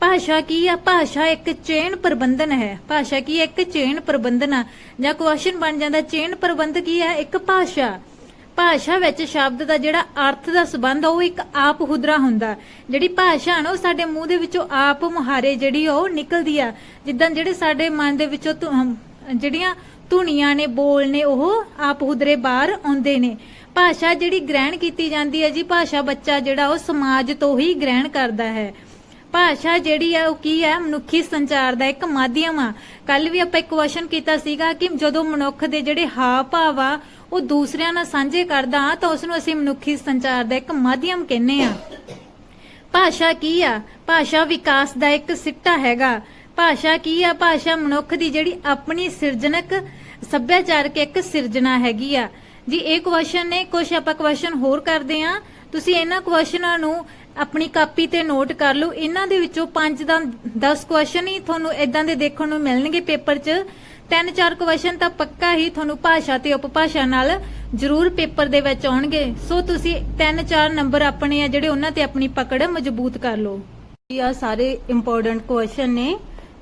ਭਾਸ਼ਾ ਕੀ ਆ? ਭਾਸ਼ਾ ਇੱਕ ਚੇਨ ਪ੍ਰਬੰਧਨ ਹੈ। ਭਾਸ਼ਾ ਕੀ ਹੈ? ਇੱਕ ਚੇਨ ਪ੍ਰਬੰਧਨ ਆ। ਜਾਂ ਕੁਐਸਚਨ ਬਣ ਜਾਂਦਾ, ਚੇਨ ਪ੍ਰਬੰਧ ਕੀ ਹੈ ਇੱਕ ਭਾਸ਼ਾ। ਭਾਸ਼ਾ ਵਿੱਚ ਸ਼ਬਦ ਦਾ ਜਿਹੜਾ ਅਰਥ ਦਾ ਸੰਬੰਧ ਆ, ਉਹ ਇੱਕ ਆਪ ਹੁਦਰਾ ਹੁੰਦਾ। ਜਿਹੜੀ ਭਾਸ਼ਾ ਨਾ ਉਹ ਸਾਡੇ ਮੂੰਹ ਦੇ ਵਿੱਚੋਂ ਆਪ ਮੁਹਾਰੇ ਜਿਹੜੀ ਉਹ ਨਿਕਲਦੀ ਆ। ਜਿੱਦਾਂ ਜਿਹੜੇ ਸਾਡੇ ਮਨ ਦੇ ਵਿੱਚੋਂ ਧੁ- ਜਿਹੜੀਆਂ ਧੁਨੀਆਂ ਨੇ ਬੋਲ ਨੇ ਉਹ ਆਪ ਹੁਦਰੇ ਬਾਹਰ ਆਉਂਦੇ ਨੇ। ਭਾਸ਼ਾ ਜਿਹੜੀ ਗ੍ਰਹਿਣ ਕੀਤੀ ਜਾਂਦੀ ਹੈ ਜੀ ਭਾਸ਼ਾ ਬੱਚਾ ਜਿਹੜਾ ਉਹ ਸਮਾਜ ਤੋਂ ਹੀ ਗ੍ਰਹਿਣ ਕਰਦਾ ਹੈ। ਭਾਸ਼ਾ ਜਿਹੜੀ ਆ, ਉਹ ਕੀ ਹੈ ਮਨੁੱਖੀ ਸੰਚਾਰ ਦਾ ਇੱਕ ਮਾਧਿਅਮ ਆ। ਕੱਲ ਵੀ ਆਪਾਂ ਇੱਕ ਕੁਐਸਚਨ ਕੀਤਾ ਸੀਗਾ ਕਿ ਜਦੋਂ ਮਨੁੱਖ ਦੇ ਜਿਹੜੇ ਹਾਵ ਭਾਵ ਆ, ਉਹ ਦੂਸਰਿਆਂ ਨਾਲ ਸਾਂਝੇ ਕਰਦਾ ਆ ਤਾਂ ਉਸ ਨੂੰ ਅਸੀਂ ਮਨੁੱਖੀ ਸੰਚਾਰ ਦਾ ਇੱਕ ਮਾਧਿਅਮ ਕਹਿੰਦੇ ਆ ਭਾਸ਼ਾ ਕੀ ਆ? ਭਾਸ਼ਾ ਵਿਕਾਸ ਦਾ ਇੱਕ ਸਿੱਟਾ ਹੈਗਾ। ਭਾਸ਼ਾ ਕੀ ਆ? ਭਾਸ਼ਾ ਮਨੁੱਖ ਦੀ ਜਿਹੜੀ ਆਪਣੀ ਸਿਰਜਣਕ ਸੱਭਿਆਚਾਰਕ ਇੱਕ ਸਿਰਜਣਾ ਹੈਗੀ ਆ। ਜੀ, ਇਹ ਕੁਐਸਚਨ ਨੇ ਕੁਝ ਆਪਾਂ ਕੁਐਸਚਨ ਹੋਰ ਕਰਦੇ ਆ ਤੁਸੀਂ ਇਹਨਾਂ ਕੁਐਸਚਨਾਂ ਨੂੰ ਆਪਣੀ ਕਾਪੀ ਤੇ ਨੋਟ ਕਰ ਲਓ। ਇਹਨਾਂ ਦੇ ਵਿੱਚੋਂ 5 ਦਾ 10 ਕੁਐਸਚਨ ਹੀ ਤੁਹਾਨੂੰ ਇਦਾਂ ਦੇ ਦੇਖਣ ਨੂੰ ਮਿਲਣਗੇ ਪੇਪਰ 'ਚ। ਤਿੰਨ ਚਾਰ ਕੁਐਸਚਨ ਤਾਂ ਪੱਕਾ ਹੀ ਤੁਹਾਨੂੰ ਭਾਸ਼ਾ ਤੇ ਉਪਭਾਸ਼ਾ ਨਾਲ ਜ਼ਰੂਰ ਪੇਪਰ ਦੇ ਵਿੱਚ ਆਉਣਗੇ। ਸੋ ਤੁਸੀਂ ਤਿੰਨ ਚਾਰ ਨੰਬਰ ਆਪਣੇ ਆ ਜਿਹੜੇ ਉਹਨਾਂ ਤੇ ਆਪਣੀ ਪਕੜ ਮਜ਼ਬੂਤ ਕਰ ਲਓ। ਇਹ ਆ ਸਾਰੇ ਇੰਪੋਰਟੈਂਟ ਕੁਐਸਚਨ ਨੇ।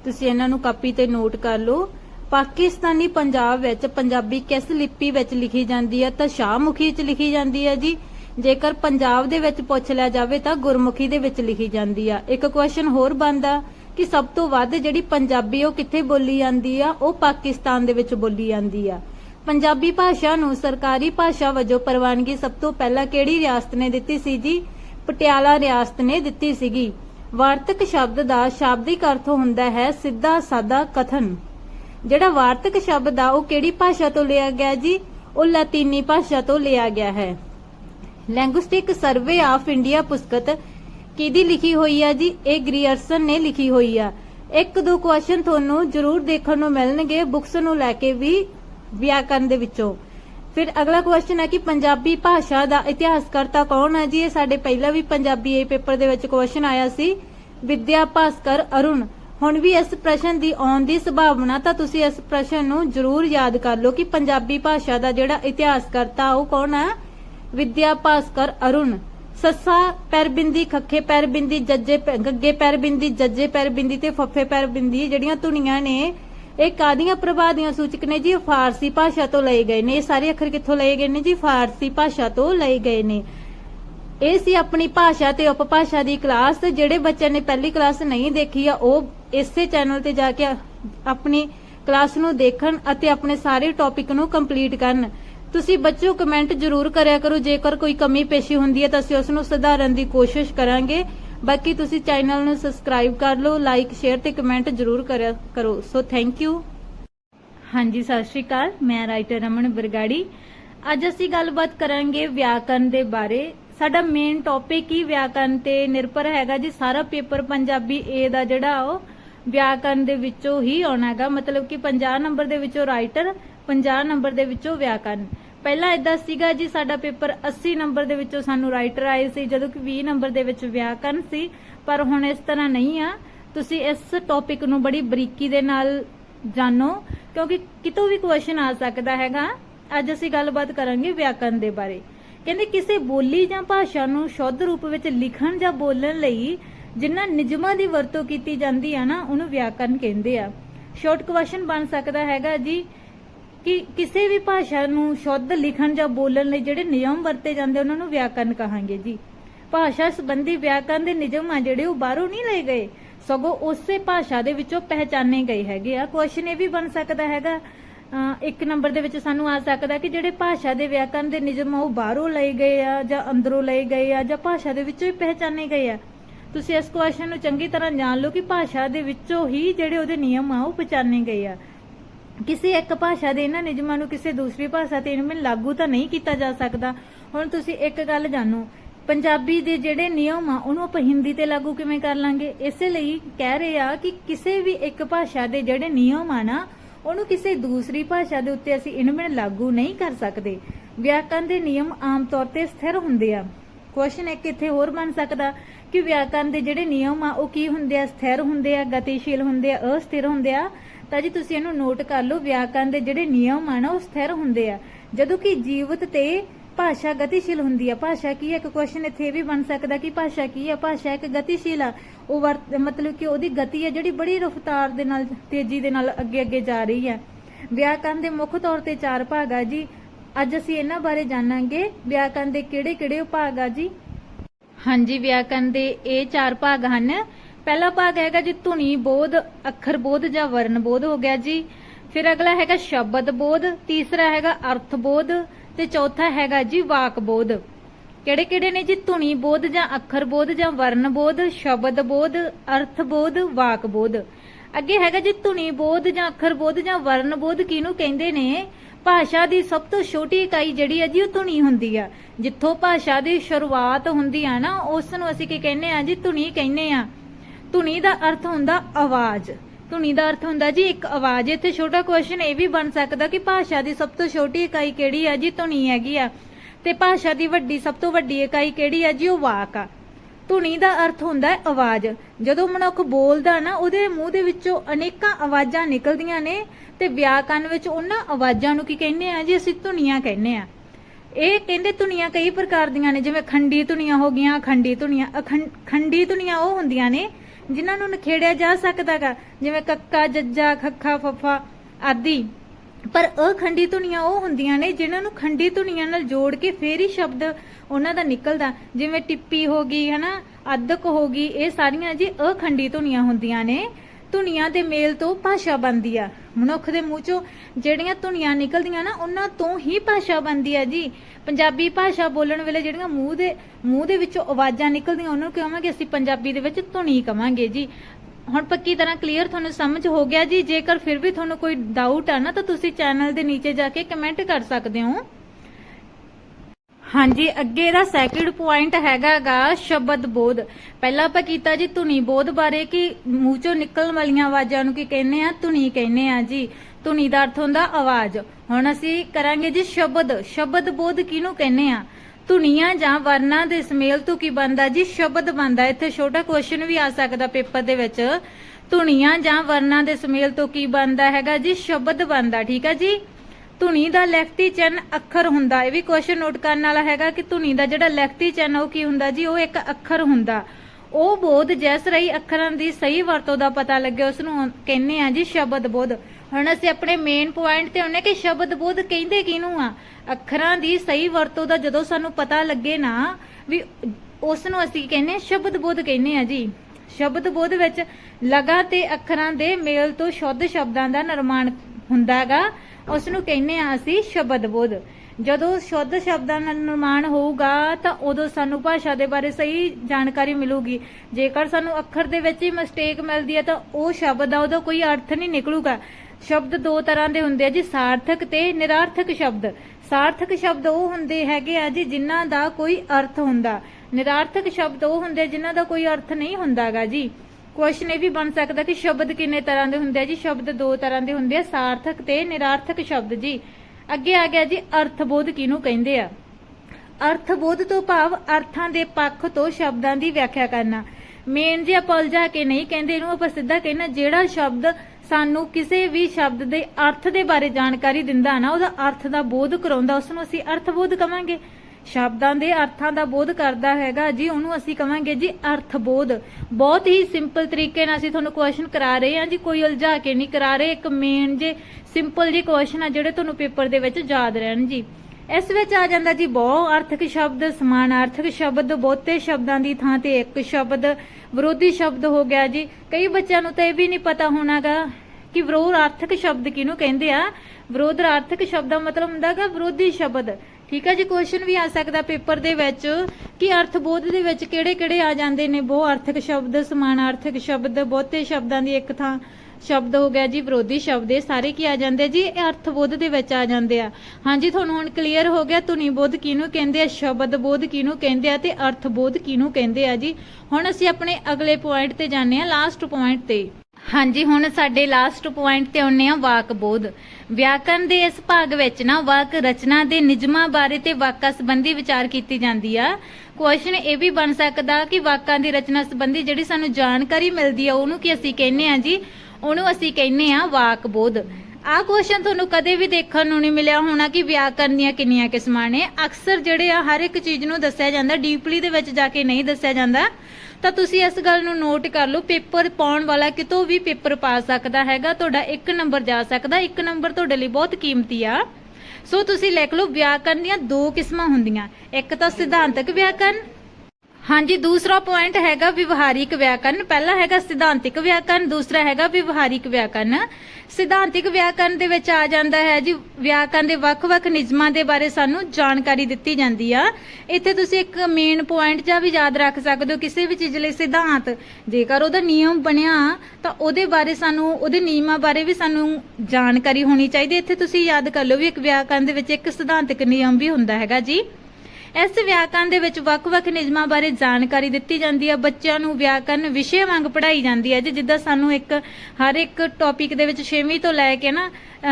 ਤੁਸੀਂ ਇਹਨਾਂ ਨੂੰ ਕਾਪੀ ਤੇ ਨੋਟ ਕਰ ਲਓ। ਪਾਕਿਸਤਾਨੀ ਪੰਜਾਬ ਵਿੱਚ ਪੰਜਾਬੀ ਕਿਸ ਲਿਪੀ ਵਿੱਚ ਲਿਖੀ ਜਾਂਦੀ ਹੈ? ਤਾਂ ਸ਼ਾਹਮੁਖੀ ਵਿੱਚ ਲਿਖੀ ਜਾਂਦੀ ਹੈ ਜੀ। ਜੇਕਰ ਪੰਜਾਬ ਦੇ ਵਿੱਚ ਪੁੱਛ ਲਿਆ ਜਾਵੇ ਤਾਂ ਗੁਰਮੁਖੀ ਦੇ ਵਿੱਚ ਲਿਖੀ ਜਾਂਦੀ ਆ। ਇੱਕ ਕੁਐਸਚਨ ਹੋਰ ਬਣਦਾ ਕਿ ਸਭ ਤੋਂ ਵੱਧ ਜਿਹੜੀ ਪੰਜਾਬੀ ਉਹ ਕਿੱਥੇ ਬੋਲੀ ਜਾਂਦੀ ਆ? ਉਹ ਪਾਕਿਸਤਾਨ ਦੇ ਵਿੱਚ ਬੋਲੀ ਜਾਂਦੀ ਆ। ਪੰਜਾਬੀ ਭਾਸ਼ਾ ਨੂੰ ਸਰਕਾਰੀ ਭਾਸ਼ਾ ਵਜੋਂ ਪ੍ਰਵਾਨਗੀ ਸਭ ਤੋਂ ਪਹਿਲਾਂ ਕਿਹੜੀ ਰਿਆਸਤ ਨੇ ਦਿੱਤੀ ਸੀ ਜੀ? ਪਟਿਆਲਾ ਰਿਆਸਤ ਨੇ ਦਿੱਤੀ ਸੀਗੀ। ਵਾਰਤਕ ਸ਼ਬਦ ਦਾ ਸ਼ਾਬਦਿਕ ਅਰਥ ਹੁੰਦਾ ਹੈ ਸਿੱਧਾ ਸਾਦਾ ਕਥਨ। ਜਿਹੜਾ ਵਾਰਤਕ ਸ਼ਬਦ ਆ ਉਹ ਕਿਹੜੀ ਭਾਸ਼ਾ ਤੋਂ ਲਿਆ ਗਿਆ ਜੀ? ਉਹ ਲਾਤੀਨੀ ਭਾਸ਼ਾ ਤੋਂ ਲਿਆ ਗਿਆ ਹੈ। ਲੈਂਗੁਇਸਟਿਕ ਸਰਵੇ ਆਫ ਇੰਡੀਆ ਪੁਸਤਕ ਕਿਹਦੀ ਲਿਖੀ ਹੋਈ ਆ ਜੀ? ਇਹ ਗ੍ਰੀਅਰਸਨ ਨੇ ਲਿਖੀ ਹੋਈ ਆ। ਇੱਕ ਦੋ ਕੁਐਸਚਨ ਤੁਹਾਨੂੰ ਜ਼ਰੂਰ ਦੇਖਣ ਨੂੰ ਮਿਲਣਗੇ ਬੁక్స్ ਨੂੰ ਲੈ ਕੇ ਵੀ ਵਿਆਕਰਨ ਦੇ ਵਿੱਚੋਂ। ਫਿਰ ਅਗਲਾ ਕੁਐਸਚਨ ਹੈ ਕਿ ਪੰਜਾਬੀ ਭਾਸ਼ਾ ਦਾ ਇਤਿਹਾਸਕਰਤਾ ਕੌਣ ਹੈ ਜੀ? ਇਹ ਸਾਡੇ ਪਹਿਲਾਂ ਵੀ ਪੰਜਾਬੀ ਏ ਪੇਪਰ ਦੇ ਵਿੱਚ ਕੁਐਸਚਨ ਆਇਆ ਸੀ। ਵਿਦਿਆ ਭਾਸਕਰ ਅਰੁਣ। ਹੁਣ ਵੀ ਇਸ ਪ੍ਰਸ਼ਨ ਦੀ ਆਉਣ ਦੀ ਸੰਭਾਵਨਾ ਤਾਂ ਤੁਸੀਂ ਇਸ ਪ੍ਰਸ਼ਨ ਨੂੰ ਜ਼ਰੂਰ ਯਾਦ ਕਰ ਲਓ ਕਿ ਪੰਜਾਬੀ ਭਾਸ਼ਾ ਦਾ ਜਿਹੜਾ ਇਤਿਹਾਸਕਰਤਾ ਉਹ ਕੌਣ ਹੈ ਵਿਦਿਆ ਭਾਸਕਰ ਅਰੁਣ ਸੱਸਾ ਪੈਰਬਿੰਦੀ ਖੱਖੇ ਪੈਰਬਿੰਦੀ ਜੱਜੇ ਗੱਗੇ ਪੈਰਬਿੰਦੀ ਜੱਜੇ ਪੈਰਬਿੰਦੀ ਤੇ ਫੱਫੇ ਪੈਰਬਿੰਦੀ ਜਿਹੜੀਆਂ ਧੁਨੀਆਂ ਨੇ ਇਹ ਕਾਦੀਆਂ ਪ੍ਰਭਾਵ ਦੀਆਂ ਸੂਚਕ ਨੇ ਜੀ ਫਾਰਸੀ ਭਾਸ਼ਾ ਤੋਂ ਲਏ ਗਏ ਨੇ ਇਹ ਸਾਰੇ ਅੱਖਰ ਕਿੱਥੋਂ ਲਏ ਗਏ ਨੇ ਜੀ ਫਾਰਸੀ ਭਾਸ਼ਾ ਤੋਂ ਲਏ ਗਏ ਨੇ ਇਹ ਸੀ ਆਪਣੀ ਭਾਸ਼ਾ ਤੇ ਉਪਭਾਸ਼ਾ ਦੀ ਕਲਾਸ ਜਿਹੜੇ ਬੱਚਿਆਂ ਨੇ ਪਹਿਲੀ ਕਲਾਸ ਨਹੀਂ ਦੇਖੀ ਆ ਉਹ ਇਸੇ ਚੈਨਲ ਤੇ ਜਾ ਕੇ ਆਪਣੀ ਕਲਾਸ ਨੂੰ ਦੇਖਣ ਅਤੇ ਆਪਣੇ ਸਾਰੇ ਟੌਪਿਕ ਨੂੰ ਕੰਪਲੀਟ ਕਰਨ ਤੁਸੀਂ ਬੱਚਿਓ ਕਮੈਂਟ ਜ਼ਰੂਰ ਕਰਿਆ ਕਰੋ। ਜੇਕਰ ਕੋਈ ਕਮੀ ਪੇਸ਼ੀ ਹੁੰਦੀ ਹੈ ਤਾਂ ਅਸੀਂ ਉਸ ਨੂੰ ਸੁਧਾਰਨ ਦੀ ਕੋਸ਼ਿਸ਼ ਕਰਾਂਗੇ। ਬਾਕੀ ਤੁਸੀਂ ਚੈਨਲ ਨੂੰ ਸਬਸਕ੍ਰਾਈਬ ਕਰ ਲਓ, ਲਾਈਕ, ਸ਼ੇਅਰ ਤੇ ਕਮੈਂਟ ਜ਼ਰੂਰ ਕਰਿਆ ਕਰੋ। ਸੋ ਥੈਂਕ ਯੂ ਹਾਂਜੀ, ਸਤਿ ਸ਼੍ਰੀ ਅਕਾਲ। ਮੈਂ ਰਾਈਟਰ ਰਮਨ ਬਰਗਾੜੀ। ਅੱਜ ਅਸੀਂ ਗੱਲਬਾਤ ਕਰਾਂਗੇ ਵਿਆਕਰਨ ਦੇ ਬਾਰੇ। ਸਾਡਾ ਮੇਨ ਟੌਪਿਕ ਹੀ ਵਿਆਕਰਨ ਤੇ ਨਿਰਭਰ ਹੈਗਾ ਜੀ। ਸਾਰਾ ਪੇਪਰ ਪੰਜਾਬੀ ਏ ਦਾ ਜਿਹੜਾ ਉਹ ਵਿਆਕਰਨ ਦੇ ਵਿੱਚੋਂ ਹੀ ਆਉਣਾ ਹੈਗਾ। ਮਤਲਬ ਕਿ 50 ਨੰਬਰ ਦੇ ਵਿੱਚੋਂ ਰਾਈਟਰ 50 ਨੰਬਰ ਦੇ ਵਿੱਚੋਂ ਵਿਆਕਰਨ। ਪਹਿਲਾਂ ਇਦਾਂ ਸੀਗਾ ਜੀ, ਸਾਡਾ ਪੇਪਰ 80 ਨੰਬਰ ਦੇ ਵਿੱਚੋਂ ਸਾਨੂੰ ਰਾਈਟਰ ਆਏ ਸੀ, ਜਦੋਂ ਕਿ 20 ਨੰਬਰ ਦੇ ਵਿੱਚ ਵਿਆਕਰਨ ਸੀ, ਪਰ ਹੁਣ ਇਸ ਤਰ੍ਹਾਂ ਨਹੀਂ ਆ। ਤੁਸੀਂ ਇਸ ਟੌਪਿਕ ਨੂੰ ਬੜੀ ਬਰੀਕੀ ਦੇ ਨਾਲ ਜਾਣੋ, ਕਿਉਂਕਿ ਕਿਤੋਂ ਵੀ ਕੁਐਸਚਨ ਆ ਸਕਦਾ ਹੈਗਾ। ਅੱਜ ਅਸੀਂ ਗੱਲਬਾਤ ਕਰਾਂਗੇ ਵਿਆਕਰਨ ਦੇ ਬਾਰੇ। ਕਹਿੰਦੇ ਕਿਸੇ ਬੋਲੀ ਜਾਂ ਭਾਸ਼ਾ ਨੂੰ ਸ਼ੁੱਧ ਰੂਪ ਵਿੱਚ ਲਿਖਣ ਜਾਂ ਬੋਲਣ ਲਈ ਜਿਨ੍ਹਾਂ ਨਿਯਮਾਂ ਦੀ ਵਰਤੋਂ ਕੀਤੀ ਜਾਂਦੀ ਆ ਨਾ, ਉਹਨੂੰ ਵਿਆਕਰਨ ਕਹਿੰਦੇ ਆ। ਸ਼ਾਰਟ ਕੁਐਸਚਨ ਬਣ ਸਕਦਾ ਹੈਗਾ ਜੀ। ਕਿ ਕਿਸੇ ਵੀ ਭਾਸ਼ਾ ਨੂੰ ਸ਼ੁੱਧ ਲਿਖਣ ਜਾਂ ਬੋਲਣ ਲਈ ਜਿਹੜੇ ਨਿਯਮ ਵਰਤੇ ਜਾਂਦੇ, ਉਹਨਾਂ ਨੂੰ ਵਿਆਕਰਨ ਕਹਾਂਗੇ ਜੀ। ਭਾਸ਼ਾ ਸੰਬੰਧੀ ਵਿਆਕਰਨ ਦੇ ਨਿਯਮ ਆ ਜਿਹੜੇ, ਉਹ ਬਾਹਰੋਂ ਨਹੀਂ ਲਏ ਗਏ। ਸਗੋਂ ਉਸੇ ਭਾਸ਼ਾ ਦੇ ਵਿੱਚੋਂ ਪਹਿਚਾਨੇ ਗਏ ਹੈਗੇ ਆ। ਕੁਐਸਚਨ ਇਹ ਵੀ ਬਣ ਸਕਦਾ ਹੈਗਾ। ਇੱਕ ਨੰਬਰ ਦੇ ਵਿੱਚ ਸਾਨੂੰ ਆ ਸਕਦਾ ਕਿ ਜਿਹੜੇ ਭਾਸ਼ਾ ਦੇ ਵਿਆਕਰਨ ਦੇ ਨਿਯਮ ਆ, ਉਹ ਬਾਹਰੋਂ ਲਏ ਗਏ ਆ ਜਾਂ ਅੰਦਰੋਂ ਲਏ ਗਏ ਆ ਜਾਂ ਭਾਸ਼ਾ ਦੇ ਵਿੱਚੋਂ ਹੀ ਪਹਿਚਾਨੇ ਗਏ ਆ। ਤੁਸੀਂ ਇਸ ਕੁਐਸਚਨ ਨੂੰ ਚੰਗੀ ਤਰ੍ਹਾਂ ਜਾਣ ਲਓ ਕਿ ਭਾਸ਼ਾ ਦੇ ਵਿੱਚੋਂ ਹੀ ਜਿਹੜੇ ਉਹਦੇ ਨਿਯਮ ਆ, ਉਹ ਪਛਾਣੇ ਗਏ ਆ। ਕਿਸੇ ਇੱਕ ਭਾਸ਼ਾ ਦੇ ਇਹਨਾਂ ਨਿਯਮਾਂ ਨੂੰ ਕਿਸੇ ਦੂਸਰੀ ਭਾਸ਼ਾ ਤੇ ਇਨਮੇ ਲਾਗੂ ਤਾਂ ਨਹੀਂ ਕੀਤਾ ਜਾ ਸਕਦਾ। ਹੁਣ ਤੁਸੀਂ ਇੱਕ ਗੱਲ ਜਾਣੋ, ਪੰਜਾਬੀ ਦੇ ਜਿਹੜੇ ਨਿਯਮ ਆ, ਉਹਨੂੰ ਆਪਾਂ ਹਿੰਦੀ ਤੇ ਲਾਗੂ ਕਿਵੇਂ ਕਰ ਲਾਂਗੇ? ਇਸੇ ਲਈ ਕਹਿ ਰਹੇ ਆ ਕਿ ਕਿਸੇ ਵੀ ਇੱਕ ਭਾਸ਼ਾ ਦੇ ਜਿਹੜੇ ਨਿਯਮ ਆ ਨਾ, ਉਹਨੂੰ ਕਿਸੇ ਦੂਸਰੀ ਭਾਸ਼ਾ ਦੇ ਉੱਤੇ ਅਸੀਂ ਇਨਮੇ ਲਾਗੂ ਨਹੀਂ ਕਰ ਸਕਦੇ। ਵਿਆਕਰਨ ਦੇ ਨਿਯਮ ਆਮ ਤੌਰ ਤੇ ਸਥਿਰ ਹੁੰਦੇ ਆ। ਕੁਐਸਚਨ ਇੱਕ ਇੱਥੇ ਹੋਰ ਬਣ ਸਕਦਾ ਕਿ ਵਿਆਕਰਨ ਦੇ ਜਿਹੜੇ ਨਿਯਮ ਆ, ਉਹ ਕੀ ਹੁੰਦੇ ਆ? ਸਥਿਰ ਹੁੰਦੇ ਆ, ਗਤੀਸ਼ੀਲ ਹੁੰਦੇ ਆ, ਅਸਥਿਰ ਹੁੰਦੇ ਆ। ਤਾਂ ਜੀ ਤੁਸੀਂ ਇਹਨੂੰ ਨੋਟ ਕਰ ਲਓ, ਵਿਆਕਰਨ ਦੇ ਜਿਹੜੇ ਨਿਯਮ ਆ ਉਹ ਸਥਿਰ ਹੁੰਦੇ ਆ। ਜਦੋਂ ਕਿ ਜੀਵਤ ਤੇ ਭਾਸ਼ਾ ਗਤੀਸ਼ੀਲ ਹੁੰਦੀ ਆ। ਭਾਸ਼ਾ ਕੀ ਹੈ ਇੱਕ ਕੁਐਸਚਨ ਇੱਥੇ ਵੀ ਬਣ ਸਕਦਾ ਕਿ ਭਾਸ਼ਾ ਕੀ ਹੈ ਭਾਸ਼ਾ ਇੱਕ ਗਤੀਸ਼ੀਲ ਆ। ਉਹ ਮਤਲਬ ਕਿ ਉਹਦੀ ਗਤੀ ਹੈ ਜਿਹੜੀ ਬੜੀ ਰਫ਼ਤਾਰ ਦੇ ਨਾਲ, ਤੇਜ਼ੀ ਦੇ ਨਾਲ ਅੱਗੇ ਅੱਗੇ ਜਾ ਰਹੀ ਹੈ ਵਿਆਕਰਨ ਦੇ ਮੁੱਖ ਤੌਰ ਤੇ ਚਾਰ ਭਾਗ ਆ ਜੀ। ਅੱਜ ਅਸੀਂ ਇਹਨਾਂ ਬਾਰੇ ਜਾਣਾਂਗੇ। ਵਿਆਕਰਨ ਦੇ ਕਿਹੜੇ ਕਿਹੜੇ ਭਾਗ ਆ ਜੀ? ਹਾਂਜੀ, ਵਿਆਕਰਨ ਦੇ ਇਹ ਚਾਰ ਭਾਗ ਹਨ। ਪਹਿਲਾ ਭਾਗ ਹੈਗਾ ਜੀ ਧੁਨੀ ਬੋਧ, ਅੱਖਰ ਬੋਧ ਜਾਂ ਵਰਨ ਬੋਧ ਹੋ ਗਿਆ ਜੀ। ਫਿਰ ਅਗਲਾ ਹੈਗਾ ਸ਼ਬਦ ਬੋਧ, ਤੀਸਰਾ ਹੈਗਾ ਅਰਥ ਬੋਧ ਤੇ ਚੌਥਾ ਹੈਗਾ ਜੀ ਵਾਕ ਬੋਧ। ਕਿਹੜੇ ਕਿਹੜੇ ਨੇ ਜੀ ਧੁਨੀ ਬੋਧ ਜਾਂ ਅੱਖਰ ਬੋਧ ਜਾਂ ਵਰਨ ਬੋਧ, ਸ਼ਬਦ ਬੋਧ, ਅਰਥ ਬੋਧ, ਵਾਕ ਬੋਧ। ਅੱਗੇ ਹੈਗਾ ਜੀ ਧੁਨੀ ਬੋਧ ਜਾਂ ਅੱਖਰ ਬੋਧ ਜਾਂ ਵਰਨ ਬੋਧ ਕਿਹਨੂੰ ਕਹਿੰਦੇ ਨੇ? ਭਾਸ਼ਾ ਦੀ ਸਭ ਤੋਂ ਛੋਟੀ ਇਕਾਈ ਜਿਹੜੀ ਹੈ ਜੀ ਉਹ ਧੁਨੀ ਹੁੰਦੀ ਆ। ਜਿੱਥੋਂ ਭਾਸ਼ਾ ਦੀ ਸ਼ੁਰੂਆਤ ਹੁੰਦੀ ਆ ਨਾ, ਉਸ ਨੂੰ ਅਸੀਂ ਕੀ ਕਹਿੰਦੇ ਆ ਜੀ? ਧੁਨੀ ਕਹਿੰਦੇ ਆ। ਧੁਨੀ ਦਾ ਅਰਥ ਹੁੰਦਾ ਆਵਾਜ਼। ਧੁਨੀ ਦਾ ਅਰਥ ਹੁੰਦਾ ਜੀ ਇੱਕ ਆਵਾਜ਼। ਇੱਥੇ ਛੋਟਾ ਕੁਐਸਚਨ ਇਹ ਵੀ ਬਣ ਸਕਦਾ ਕਿ ਭਾਸ਼ਾ ਦੀ ਸਭ ਤੋਂ ਛੋਟੀ ਇਕਾਈ ਕਿਹੜੀ ਆ ਜੀ? ਧੁਨੀ ਹੈਗੀ ਆ। ਤੇ ਭਾਸ਼ਾ ਦੀ ਵੱਡੀ, ਸਭ ਤੋਂ ਵੱਡੀ ਇਕਾਈ ਕਿਹੜੀ ਆ ਜੀ? ਉਹ ਵਾਕ ਆ। ਧੁਨੀ ਦਾ ਅਰਥ ਹੁੰਦਾ ਹੈ ਆਵਾਜ਼। ਜਦੋਂ ਮਨੁੱਖ ਬੋਲਦਾ ਨਾ, ਉਹਦੇ ਮੂੰਹ ਦੇ ਵਿੱਚੋਂ ਅਨੇਕਾਂ ਆਵਾਜ਼ਾਂ ਨਿਕਲਦੀਆਂ ਨੇ ਤੇ ਵਿਆਕਰਨ ਵਿੱਚ ਉਹਨਾਂ ਆਵਾਜ਼ਾਂ ਨੂੰ ਕੀ ਕਹਿੰਦੇ ਆ ਜੀ? ਅਸੀਂ ਧੁਨੀਆਂ ਕਹਿੰਦੇ ਆ। ਇਹ ਕਹਿੰਦੇ ਧੁਨੀਆਂ ਕਈ ਪ੍ਰਕਾਰ ਦੀਆਂ ਨੇ, ਜਿਵੇਂ ਖੰਡੀ ਧੁਨੀਆਂ ਹੋ ਗਈਆਂ, ਅਖੰਡੀ ਧੁਨੀਆਂ ਅਖੰ- ਖੰਡੀ ਧੁਨੀਆਂ ਉਹ ਹੁੰਦੀਆਂ ਨੇ ਜਿਨ੍ਹਾਂ ਨੂੰ ਨਖੇੜਿਆ ਜਾ ਸਕਦਾਗਾ, ਜਿਵੇਂ ਕੱਕਾ, ਜੱਜਾ, ਖੱਖਾ, ਫੱਫਾ ਆਦਿ। ਪਰ ਅਖੰਡੀ ਧੁਨੀਆਂ ਉਹ ਹੁੰਦੀਆਂ ਨੇ ਜਿਨ੍ਹਾਂ ਨੂੰ ਖੰਡੀ ਧੁਨੀਆਂ ਨਾਲ ਜੋੜ ਕੇ ਫੇਰ ਹੀ ਸ਼ਬਦ ਉਹਨਾਂ ਦਾ ਨਿਕਲਦਾ। ਜਿਵੇਂ ਟਿੱਪੀ ਹੋ ਗਈ, ਹਨਾ ਅਦਕ ਹੋ ਗਈ, ਇਹ ਸਾਰੀਆਂ ਜੀ ਅਖੰਡੀ ਧੁਨੀਆਂ ਹੁੰਦੀਆਂ ਨੇ। ਧੁਨੀਆਂ ਦੇ ਮੇਲ ਤੋਂ ਭਾਸ਼ਾ ਬਣਦੀ ਆ। ਮਨੁੱਖ ਦੇ ਮੂੰਹ ਚੋਂ ਜਿਹੜੀਆਂ ਧੁਨੀਆਂ ਨਿਕਲਦੀਆਂ ਨਾ, ਉਹਨਾਂ ਤੋਂ ਹੀ ਭਾਸ਼ਾ ਬਣਦੀ ਆ ਜੀ। ਪੰਜਾਬੀ ਭਾਸ਼ਾ ਬੋਲਣ ਵੇਲੇ ਜਿਹੜੀਆਂ ਮੂੰਹ ਦੇ ਮੂੰਹ ਦੇ ਵਿੱਚੋਂ ਆਵਾਜ਼ਾਂ ਨਿਕਲਦੀਆਂ, ਉਹਨਾਂ ਨੂੰ ਕਹਾਂਗੇ ਅਸੀਂ ਪੰਜਾਬੀ ਦੇ ਵਿੱਚ ਧੁਨੀ ਕਵਾਂਗੇ ਜੀ। ਹੁਣ ਪੱਕੀ ਤਰ੍ਹਾਂ ਕਲੀਅਰ ਤੁਹਾਨੂੰ ਸਮਝ ਹੋ ਗਿਆ ਜੀ। ਜੇਕਰ ਫਿਰ ਵੀ ਤੁਹਾਨੂੰ ਕੋਈ ਡਾਊਟ ਆ ਨਾ, ਤਾਂ ਤੁਸੀਂ ਚੈਨਲ ਦੇ ਨੀਚੇ ਜਾ ਕੇ ਕਮੈਂਟ ਕਰ ਸਕਦੇ ਹੋ। ਹਾਂਜੀ, ਅੱਗੇ ਦਾ ਸੈਕਿੰਡ ਪੁਆਇੰਟ ਹੈਗਾਗਾ ਸ਼ਬਦ ਬੋਧ। ਪਹਿਲਾਂ ਆਪਾਂ ਕੀਤਾ ਜੀ ਧੁਨੀ ਬੋਧ ਬਾਰੇ ਕਿ ਮੂੰਹ ਚੋਂ ਨਿਕਲਣ ਵਾਲੀਆਂ ਆਵਾਜ਼ਾਂ ਨੂੰ ਕੀ ਕਹਿੰਦੇ ਆ? ਧੁਨੀ ਕਹਿੰਦੇ ਆ ਜੀ। ਧੁਨੀ ਦਾ ਅਰਥ ਹੁੰਦਾ ਆਵਾਜ਼। ਹੁਣ ਅਸੀਂ ਕਰਾਂਗੇ ਜੀ ਸ਼ਬਦ। ਸ਼ਬਦ ਬੋਧ ਕਿਹਨੂੰ ਕਹਿੰਦੇ ਆ? ਧੁਨੀਆਂ ਜਾਂ ਵਰਨਾਂ ਦੇ ਸਮੇਲ ਤੋਂ ਕੀ ਬਣਦਾ ਜੀ? ਸ਼ਬਦ ਬਣਦਾ। ਇੱਥੇ ਛੋਟਾ ਕੁਐਸਚਨ ਵੀ ਆ ਸਕਦਾ ਪੇਪਰ ਦੇ ਵਿੱਚ। ਧੁਨੀਆਂ ਜਾਂ ਵਰਨਾਂ ਦੇ ਸਮੇਲ ਤੋਂ ਕੀ ਬਣਦਾ ਹੈਗਾ ਜੀ? ਸ਼ਬਦ ਬਣਦਾ, ਠੀਕ ਹੈ ਜੀ? ਧੁਨੀ ਦਾ ਲਿਖਤੀ ਚਿੰਨ ਅੱਖਰ ਹੁੰਦਾ। ਇਹ ਵੀ ਕੁਐਸਚਨ ਨੋਟ ਕਰਨ ਵਾਲਾ ਹੈਗਾ ਕਿ ਧੁਨੀ ਦਾ ਜਿਹੜਾ ਲਿਖਤੀ ਚਿੰਨ ਉਹ ਕੀ ਹੁੰਦਾ ਜੀ? ਉਹ ਇੱਕ ਅੱਖਰ ਹੁੰਦਾ। ਉਹ ਬੋਧ ਜਿਸ ਰਹੀ ਅੱਖਰਾਂ ਦੀ ਸਹੀ ਵਰਤੋਂ ਦਾ ਪਤਾ ਲੱਗੇ ਉਸ ਨੂੰ ਕਹਿੰਦੇ ਆ ਜੀ ਸ਼ਬਦ ਬੋਧ। ਹੁਣ ਅਸੀਂ ਆਪਣੇ ਮੇਨ ਪੁਆਇੰਟ ਤੇ ਹੁੰਨੇ ਕਿ ਸ਼ਬਦ ਬੋਧ ਕਹਿੰਦੇ ਕਿਹਨੂੰ ਆ? ਅੱਖਰਾਂ ਦੀ ਸਹੀ ਵਰਤੋਂ ਦਾ ਜਦੋਂ ਸਾਨੂੰ ਪਤਾ ਲੱਗੇ ਨਾ ਵੀ ਉਸ ਨੂੰ ਅਸੀਂ ਕਹਿੰਦੇ ਸ਼ਬਦ ਬੋਧ ਕਹਿੰਦੇ ਆ ਜੀ। ਸ਼ਬਦ ਬੋਧ ਵਿੱਚ ਲਗਾ ਤੇ ਅੱਖਰਾਂ ਦੇ ਮੇਲ ਤੋਂ ਸ਼ੁੱਧ ਸ਼ਬਦਾਂ ਦਾ ਨਿਰਮਾਣ ਹੁੰਦਾਗਾ ਉਸ ਨੂੰ ਕਹਿੰਦੇ ਆ ਅਸੀਂ ਸ਼ਬਦ ਬੋਧ। ਜਦੋਂ ਸ਼ੁੱਧ ਸ਼ਬਦਾਂ ਦਾ ਨਿਰਮਾਣ ਹੋਊਗਾ, ਤਾਂ ਉਦੋਂ ਸਾਨੂੰ ਭਾਸ਼ਾ ਦੇ ਬਾਰੇ ਸਹੀ ਜਾਣਕਾਰੀ ਮਿਲੂਗੀ। ਜੇਕਰ ਸਾਨੂੰ ਅੱਖਰ ਦੇ ਵਿੱਚ ਹੀ ਮਿਸਟੇਕ ਮਿਲਦੀ ਹੈ, ਤਾਂ ਉਹ ਸ਼ਬਦ ਦਾ ਉਹਦਾ ਕੋਈ ਅਰਥ ਨਹੀਂ ਨਿਕਲੂਗਾ। ਸ਼ਬਦ ਦੋ ਤਰ੍ਹਾਂ ਦੇ ਹੁੰਦੇ ਆ ਜੀ, ਸਾਰਥਕ ਤੇ ਨਿਰਾਰਥਕ ਸ਼ਬਦ। ਸਾਰਥਕ ਸ਼ਬਦ ਉਹ ਹੁੰਦੇ ਹੈਗੇ ਆ ਜੀ, ਜਿਨ੍ਹਾਂ ਦਾ ਕੋਈ ਅਰਥ ਹੁੰਦਾ। ਨਿਰਾਰਥਕ ਸ਼ਬਦ ਉਹ ਹੁੰਦੇ ਜਿਨ੍ਹਾਂ ਦਾ ਕੋਈ ਅਰਥ ਨਹੀਂ ਹੁੰਦਾਗਾ ਜੀ। ਕੁਐਸਚਨ ਇਹ ਵੀ ਬਣ ਸਕਦਾ ਕਿ ਸ਼ਬਦ ਕਿੰਨੇ ਤਰ੍ਹਾਂ ਦੇ ਹੁੰਦੇ ਆ ਜੀ। ਸ਼ਬਦ ਦੋ ਤਰ੍ਹਾਂ ਦੇ ਹੁੰਦੇ ਆ, ਸਾਰਥਕ ਤੇ ਨਿਰਾਰਥਕ ਸ਼ਬਦ ਜੀ। ਅੱਗੇ ਆ ਗਿਆ ਜੀ, ਅਰਥਬੋਧ ਕਿਹਨੂੰ ਕਹਿੰਦੇ ਆ? ਅਰਥਬੋਧ ਤੋਂ ਭਾਵ ਅਰਥਾਂ ਦੇ ਪੱਖ ਤੋਂ ਸ਼ਬਦਾਂ ਦੀ ਵਿਆਖਿਆ ਕਰਨਾ। ਮੇਨ ਜੇ ਆਪਾਂ ਉਲਝਾ ਕੇ ਨਹੀਂ ਕਹਿੰਦੇ, ਇਹਨੂੰ ਆਪਾਂ ਸਿੱਧਾ ਕਹਿਣਾ ਜਿਹੜਾ ਸ਼ਬਦ ਸਾਨੂੰ ਕਿਸੇ ਵੀ ਸ਼ਬਦ ਦੇ ਅਰਥ ਦੇ ਬਾਰੇ ਜਾਣਕਾਰੀ ਦਿੰਦਾ ਨਾ, ਉਹਦਾ ਅਰਥ ਦਾ ਬੋਧ ਕਰਾਉਂਦਾ ਉਸ ਨੂੰ ਅਸੀਂ ਅਰਥਬੋਧ ਕਵਾਂਗੇ। ਸ਼ਬਦਾਂ ਦੇ ਅਰਥਾਂ ਦਾ ਬੋਧ ਕਰਦਾ ਹੈਗਾ। ਜੀ, ਉਹਨੂੰ ਅਸੀਂ ਕਵਾਂਗੇ ਜੀ ਅਰਥ ਬੋਧ ਬਹੁਤ ਹੀ ਸਿੰਪਲ ਤਰੀਕੇ ਨਾਲ ਅਸੀਂ ਤੁਹਾਨੂੰ ਕੁਐਸਚਨ ਕਰਾ ਰਹੇ ਹਾਂ। ਜੀ, ਕੋਈ ਉਲਝਾ ਕੇ ਨਹੀਂ ਕਰਾ ਰਹੇ। ਇੱਕ ਮੇਨ ਜੇ ਸਿੰਪਲ ਜੀ ਕੁਐਸਚਨ ਆ ਜਿਹੜੇ ਤੁਹਾਨੂੰ ਪੇਪਰ ਦੇ ਵਿੱਚ ਯਾਦ ਰਹਿਣ ਜੀ। ਇਸ ਵਿੱਚ ਆ ਜਾਂਦਾ ਜੀ ਬਹੁ ਅਰਥਕ ਸ਼ਬਦ, ਸਮਾਨਾਰਥਕ ਸ਼ਬਦ, ਬਹੁਤੇ ਸ਼ਬਦਾਂ ਦੀ ਥਾਂ ਤੇ ਇੱਕ ਸ਼ਬਦ, ਵਿਰੋਧੀ ਸ਼ਬਦ ਹੋ ਗਿਆ ਜੀ। ਕਈ ਬੱਚਿਆਂ ਨੂੰ ਤਾਂ ਇਹ ਵੀ ਨਹੀਂ ਪਤਾ ਹੋਣਾਗਾ ਕਿ ਵਿਰੋਧਾਰਥਕ ਸ਼ਬਦ ਕਿਹਨੂੰ ਕਹਿੰਦੇ ਆ। ਵਿਰੋਧ ਵਿਰੋਧਾਰਥਕ ਸ਼ਬਦ ਦਾ ਮਤਲਬ ਹੁੰਦਾਗਾ ਵਿਰੋਧੀ ਸ਼ਬਦ। ਠੀਕ ਹੈ ਜੀ ਕੁਐਸਚਨ ਵੀ ਆ ਸਕਦਾ ਪੇਪਰ ਦੇ ਵਿੱਚ ਕਿ ਅਰਥਬੋਧ ਦੇ ਵਿੱਚ ਕਿਹੜੇ-ਕਿਹੜੇ ਆ ਜਾਂਦੇ ਨੇ। ਬਹੁ ਅਰਥਕ ਸ਼ਬਦ, ਸਮਾਨਾਰਥਕ ਸ਼ਬਦ, ਬਹੁਤੇ ਸ਼ਬਦਾਂ ਦੀ ਇੱਕ ਥਾਂ ਸ਼ਬਦ ਹੋ ਗਿਆ ਜੀ, ਵਿਰੋਧੀ ਸ਼ਬਦ, ਇਹ ਸਾਰੇ ਕੀ ਆ ਜਾਂਦੇ ਆ ਜੀ? ਇਹ ਅਰਥ ਬੋਧ ਦੇ ਵਿੱਚ ਆ ਜਾਂਦੇ ਆ। ਹਾਂਜੀ, ਤੁਹਾਨੂੰ ਹੁਣ ਕਲੀਅਰ ਹੋ ਗਿਆ, ਧੁਨੀ ਬੋਧ ਕਿਹਨੂੰ ਕਹਿੰਦੇ ਆ, ਸ਼ਬਦ ਬੋਧ ਕਿਹਨੂੰ ਕਹਿੰਦੇ ਆ ਤੇ ਅਰਥ ਬੋਧ ਕਿਹਨੂੰ ਕਹਿੰਦੇ ਆ ਜੀ? ਹੁਣ ਅਸੀਂ ਆਪਣੇ ਅਗਲੇ ਪੁਆਇੰਟ ਤੇ ਜਾਂਦੇ ਆ ਲਾਸਟ ਪੁਆਇੰਟ ਤੇ। ਹਾਂਜੀ, ਹੁਣ ਸਾਡੇ ਲਾਸਟ ਪੁਆਇੰਟ ਤੇ ਆਉਂਦੇ ਆ ਵਾਕ ਬੋਧ। ਵਿਆਕਰਨ ਦੇ ਇਸ ਭਾਗ ਵਿੱਚ ਨਾ ਵਾਕ ਰਚਨਾ ਦੇ ਨਿਯਮਾਂ ਬਾਰੇ ਤੇ ਵਾਕਾਂ ਸੰਬੰਧੀ ਵਿਚਾਰ ਕੀਤੀ ਜਾਂਦੀ ਆ। ਕੁਐਸਚਨ ਇਹ ਵੀ ਬਣ ਸਕਦਾ ਕਿ ਵਾਕਾਂ ਦੀ ਰਚਨਾ ਸੰਬੰਧੀ ਜਿਹੜੀ ਸਾਨੂੰ ਜਾਣਕਾਰੀ ਮਿਲਦੀ ਆ, ਉਹਨੂੰ ਕੀ ਅਸੀਂ ਕਹਿੰਦੇ ਆ ਜੀ? ਉਹਨੂੰ ਅਸੀਂ ਕਹਿੰਦੇ ਆ ਵਾਕ ਬੋਧ। ਆਹ ਕੁਐਸਚਨ ਤੁਹਾਨੂੰ ਕਦੇ ਵੀ ਦੇਖਣ ਨੂੰ ਨਹੀਂ ਮਿਲਿਆ ਹੋਣਾ ਕਿ ਵਿਆਕਰਨ ਦੀਆਂ ਕਿੰਨੀਆਂ ਕਿਸਮਾਂ ਨੇ। ਅਕਸਰ ਜਿਹੜੇ ਆ ਹਰ ਇੱਕ ਚੀਜ਼ ਨੂੰ ਦੱਸਿਆ ਜਾਂਦਾ ਡੀਪਲੀ ਦੇ ਵਿੱਚ ਜਾ ਕੇ ਨਹੀਂ ਦੱਸਿਆ ਜਾਂਦਾ। ਤਾਂ ਤੁਸੀਂ ਇਸ ਗੱਲ ਨੂੰ ਨੋਟ ਕਰ ਲਓ ਪੇਪਰ ਪਾਉਣ ਵਾਲਾ ਕਿਤੋਂ ਵੀ ਪੇਪਰ ਪਾ ਸਕਦਾ ਹੈਗਾ, ਤੁਹਾਡਾ ਇੱਕ ਨੰਬਰ ਜਾ ਸਕਦਾ, ਇੱਕ ਨੰਬਰ ਤੁਹਾਡੇ ਲਈ ਬਹੁਤ ਕੀਮਤੀ ਆ। ਸੋ ਤੁਸੀਂ ਲਿਖ ਲਓ, ਵਿਆਕਰਨ ਦੀਆਂ ਦੋ ਕਿਸਮਾਂ ਹੁੰਦੀਆਂ, ਇੱਕ ਤਾਂ ਸਿਧਾਂਤਕ ਵਿਆਕਰਨ ਹਾਂਜੀ, ਦੂਸਰਾ ਪੁਆਇੰਟ ਹੈਗਾ ਵਿਵਹਾਰਿਕ ਵਿਆਕਰਨ। ਪਹਿਲਾ ਹੈਗਾ ਸਿਧਾਂਤਿਕ ਵਿਆਕਰਨ, ਦੂਸਰਾ ਹੈਗਾ ਵਿਵਹਾਰਿਕ ਵਿਆਕਰਨ। ਸਿਧਾਂਤਿਕ ਵਿਆਕਰਨ ਦੇ ਵਿੱਚ ਆ ਜਾਂਦਾ ਹੈ ਜੀ, ਵਿਆਕਰਨ ਦੇ ਵੱਖ-ਵੱਖ ਨਿਯਮਾਂ ਦੇ ਬਾਰੇ ਸਾਨੂੰ ਜਾਣਕਾਰੀ ਦਿੱਤੀ ਜਾਂਦੀ ਆ। ਇੱਥੇ ਤੁਸੀਂ ਇੱਕ ਮੇਨ ਪੁਆਇੰਟ ਜਾਂ ਵੀ ਯਾਦ ਰੱਖ ਸਕਦੇ ਹੋ, ਕਿਸੇ ਵੀ ਚੀਜ਼ ਲਈ ਸਿਧਾਂਤ। ਜੇਕਰ ਉਹਦਾ ਨਿਯਮ ਬਣਿਆ, ਤਾਂ ਉਹਦੇ ਬਾਰੇ ਸਾਨੂੰ, ਉਹਦੇ ਨਿਯਮਾਂ ਬਾਰੇ ਵੀ ਸਾਨੂੰ ਜਾਣਕਾਰੀ ਹੋਣੀ ਚਾਹੀਦੀ ਇੱਥੇ ਤੁਸੀਂ ਯਾਦ ਕਰ ਲਓ ਵੀ ਇੱਕ ਵਿਆਕਰਨ ਦੇ ਵਿੱਚ ਇੱਕ ਸਿਧਾਂਤਕ ਨਿਯਮ ਵੀ ਹੁੰਦਾ ਹੈਗਾ ਜੀ। ਇਸ ਵਿਆਕਰਨ ਦੇ ਵਿੱਚ ਵੱਖ-ਵੱਖ ਨਿਯਮਾਂ ਬਾਰੇ ਜਾਣਕਾਰੀ ਦਿੱਤੀ ਜਾਂਦੀ ਹੈ। ਬੱਚਿਆਂ ਨੂੰ ਵਿਆਕਰਨ ਵਿਸ਼ੇ ਵਾਂਗ ਪੜ੍ਹਾਈ ਜਾਂਦੀ ਹੈ ਜੀ। ਜਿੱਦਾਂ ਸਾਨੂੰ ਇੱਕ, ਹਰ ਇੱਕ ਟੌਪਿਕ ਦੇ ਵਿੱਚ 6ਵੀਂ ਤੋਂ ਲੈ ਕੇ ਨਾ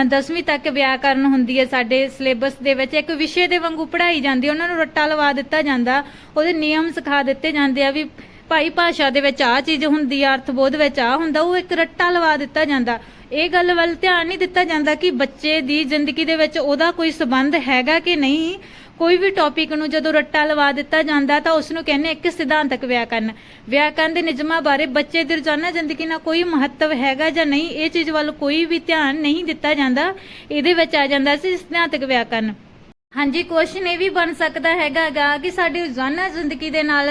10ਵੀਂ ਤੱਕ ਵਿਆਕਰਨ ਹੁੰਦੀ ਹੈ ਸਾਡੇ ਸਿਲੇਬਸ ਦੇ ਵਿੱਚ। ਇੱਕ ਵਿਸ਼ੇ ਦੇ ਵਾਂਗੂ ਪੜ੍ਹਾਈ ਜਾਂਦੀ ਹੈ। ਉਹਨਾਂ ਨੂੰ ਰੱਟਾ ਲਵਾ ਦਿੱਤਾ ਜਾਂਦਾ। ਉਹਦੇ ਨਿਯਮ ਸਿਖਾ ਦਿੱਤੇ ਜਾਂਦੇ ਆ ਵੀ ਭਾਈ ਭਾਸ਼ਾ ਦੇ ਵਿੱਚ ਆ ਚੀਜ਼ ਹੁੰਦੀ ਆ ਅਰਥਬੋਧ ਵਿੱਚ ਆ ਹੁੰਦਾ, ਉਹ ਇੱਕ ਰੱਟਾ ਲਵਾ ਦਿੱਤਾ ਜਾਂਦਾ। ਇਹ ਗੱਲ ਵੱਲ ਧਿਆਨ ਨਹੀਂ ਦਿੱਤਾ ਜਾਂਦਾ ਕਿ ਬੱਚੇ ਦੀ ਜ਼ਿੰਦਗੀ ਦੇ ਵਿੱਚ ਉਹਦਾ ਕੋਈ ਸਬੰਧ ਹੈਗਾ ਕਿ ਨਹੀਂ। ਕੋਈ ਵੀ ਟੌਪਿਕ ਨੂੰ ਜਦੋਂ ਰੱਟਾ ਲਵਾ ਦਿੱਤਾ ਜਾਂਦਾ ਤਾਂ ਉਸ ਨੂੰ ਕਹਿੰਦੇ ਇੱਕ ਸਿਧਾਂਤਕ ਵਿਆਕਰਨ। ਵਿਆਕਰਨ ਦੇ ਨਿਯਮਾਂ ਬਾਰੇ ਬੱਚੇ ਦੀ ਰੋਜ਼ਾਨਾ ਜ਼ਿੰਦਗੀ ਨਾਲ ਕੋਈ ਮਹੱਤਵ ਹੈਗਾ ਜਾਂ ਨਹੀਂ, ਇਹ ਚੀਜ਼ ਵੱਲ ਕੋਈ ਵੀ ਧਿਆਨ ਨਹੀਂ ਦਿੱਤਾ ਜਾਂਦਾ। ਇਹਦੇ ਵਿੱਚ ਆ ਜਾਂਦਾ ਸੀ ਸਿਧਾਂਤਕ ਵਿਆਕਰਨ। ਹਾਂਜੀ ਕੁਐਸਚਨ ਇਹ ਵੀ ਬਣ ਸਕਦਾ ਹੈਗਾ ਗਾ ਕਿ ਸਾਡੀ ਰੋਜ਼ਾਨਾ ਜ਼ਿੰਦਗੀ ਦੇ ਨਾਲ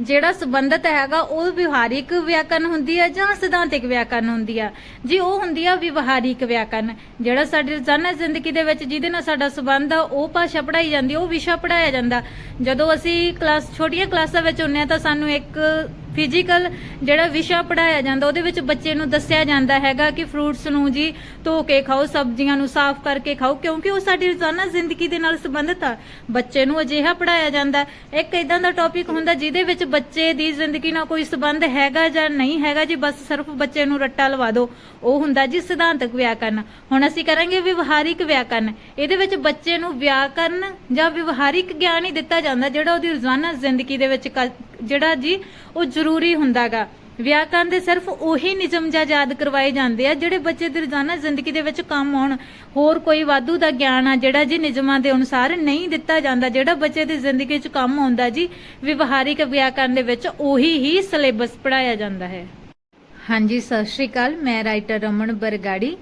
ਜਿਹੜਾ ਸੰਬੰਧਤ ਹੈਗਾ, ਉਹ ਵਿਵਹਾਰਿਕ ਵਿਆਕਰਨ ਹੁੰਦੀ ਹੈ ਜਾਂ ਸਿਧਾਂਤਿਕ ਵਿਆਕਰਨ ਹੁੰਦੀ ਆ? ਜੀ, ਉਹ ਹੁੰਦੀ ਆ ਵਿਵਹਾਰਿਕ ਵਿਆਕਰਨ। ਜਿਹੜਾ ਸਾਡੀ ਰੋਜ਼ਾਨਾ ਜ਼ਿੰਦਗੀ ਦੇ ਵਿੱਚ ਜਿਹਦੇ ਨਾਲ ਸਾਡਾ ਸੰਬੰਧ ਆ, ਉਹ ਭਾਸ਼ਾ ਪੜ੍ਹਾਈ ਜਾਂਦੀ, ਉਹ ਵਿਸ਼ਾ ਪੜ੍ਹਾਇਆ ਜਾਂਦਾ। ਜਦੋਂ ਅਸੀਂ ਕਲਾਸ, ਛੋਟੀਆਂ ਕਲਾਸਾਂ ਵਿੱਚ ਹੁੰਨੇ ਆ, ਤਾਂ ਸਾਨੂੰ ਇੱਕ ਫਿਜ਼ੀਕਲ ਜਿਹੜਾ ਵਿਸ਼ਾ ਪੜਾਇਆ ਜਾਂਦਾ, ਉਹਦੇ ਵਿੱਚ ਬੱਚੇ ਨੂੰ ਦੱਸਿਆ ਜਾਂਦਾ ਹੈਗਾ ਕਿ ਫਰੂਟਸ ਨੂੰ ਜੀ ਧੋ ਕੇ ਖਾਓ, ਸਬਜ਼ੀਆਂ ਨੂੰ ਸਾਫ਼ ਕਰਕੇ ਖਾਓ, ਕਿਉਂਕਿ ਉਹ ਸਾਡੀ ਰੋਜ਼ਾਨਾ ਜ਼ਿੰਦਗੀ ਦੇ ਨਾਲ ਸੰਬੰਧਿਤ ਆ। ਬੱਚੇ ਨੂੰ ਅਜਿਹਾ ਪੜਾਇਆ ਜਾਂਦਾ। ਇੱਕ ਇਦਾਂ ਦਾ ਟੌਪਿਕ ਹੁੰਦਾ ਜਿਹਦੇ ਵਿੱਚ ਬੱਚੇ ਦੀ ਜ਼ਿੰਦਗੀ ਨਾਲ ਕੋਈ ਸੰਬੰਧ ਹੈਗਾ ਜਾਂ ਨਹੀਂ ਹੈਗਾ ਜੀ, ਬਸ ਸਿਰਫ ਬੱਚੇ ਨੂੰ ਰੱਟਾ ਲਵਾ ਦਿਓ ਉਹ ਹੁੰਦਾ ਜੀ ਸਿਧਾਂਤਕ ਵਿਆਕਰਨ। ਹੁਣ ਅਸੀਂ ਕਰਾਂਗੇ ਵਿਵਹਾਰਿਕ ਵਿਆਕਰਨ। ਇਹਦੇ ਵਿੱਚ ਬੱਚੇ ਨੂੰ ਵਿਆਕਰਨ ਜਾਂ ਵਿਵਹਾਰਿਕ ਗਿਆਨ ਹੀ ਦਿੱਤਾ ਜਾਂਦਾ, ਜਿਹੜਾ ਉਹਦੀ ਰੋਜ਼ਾਨਾ ਜ਼ਿੰਦਗੀ ਦੇ ਵਿੱਚ ਕ- ਜਿਹੜਾ ਜੀ ਉਹ ਜ਼ਰੂਰੀ ਹੁੰਦਾਗਾ। ਵਿਆਕਰਨ ਦੇ ਸਿਰਫ ਉਹੀ ਨਿਯਮ ਜਾਂ ਯਾਦ ਕਰਵਾਏ ਜਾਂਦੇ ਆ, ਜਿਹੜੇ ਬੱਚੇ ਦੀ ਰੋਜ਼ਾਨਾ ਜ਼ਿੰਦਗੀ ਦੇ ਵਿੱਚ ਕੰਮ ਆਉਣ, ਹੋਰ ਕੋਈ ਵਾਧੂ ਦਾ ਗਿਆਨ ਆ, ਜਿਹੜਾ ਜੀ ਨਿਯਮਾਂ ਦੇ ਅਨੁਸਾਰ ਨਹੀਂ ਦਿੱਤਾ ਜਾਂਦਾ, ਜਿਹੜਾ ਬੱਚੇ ਦੀ ਜ਼ਿੰਦਗੀ 'ਚ ਕੰਮ ਆਉਂਦਾ ਜੀ, ਵਿਵਹਾਰਿਕ ਵਿਆਕਰਨ ਦੇ ਵਿੱਚ ਉਹੀ ਹੀ ਸਿਲੇਬਸ ਪੜਾਇਆ ਜਾਂਦਾ ਹੈ। ਹਾਂਜੀ, ਸਤਿ ਸ਼੍ਰੀ ਅਕਾਲ, ਮੈਂ ਰਾਈਟਰ ਰਮਨ ਬਰਗਾੜੀ।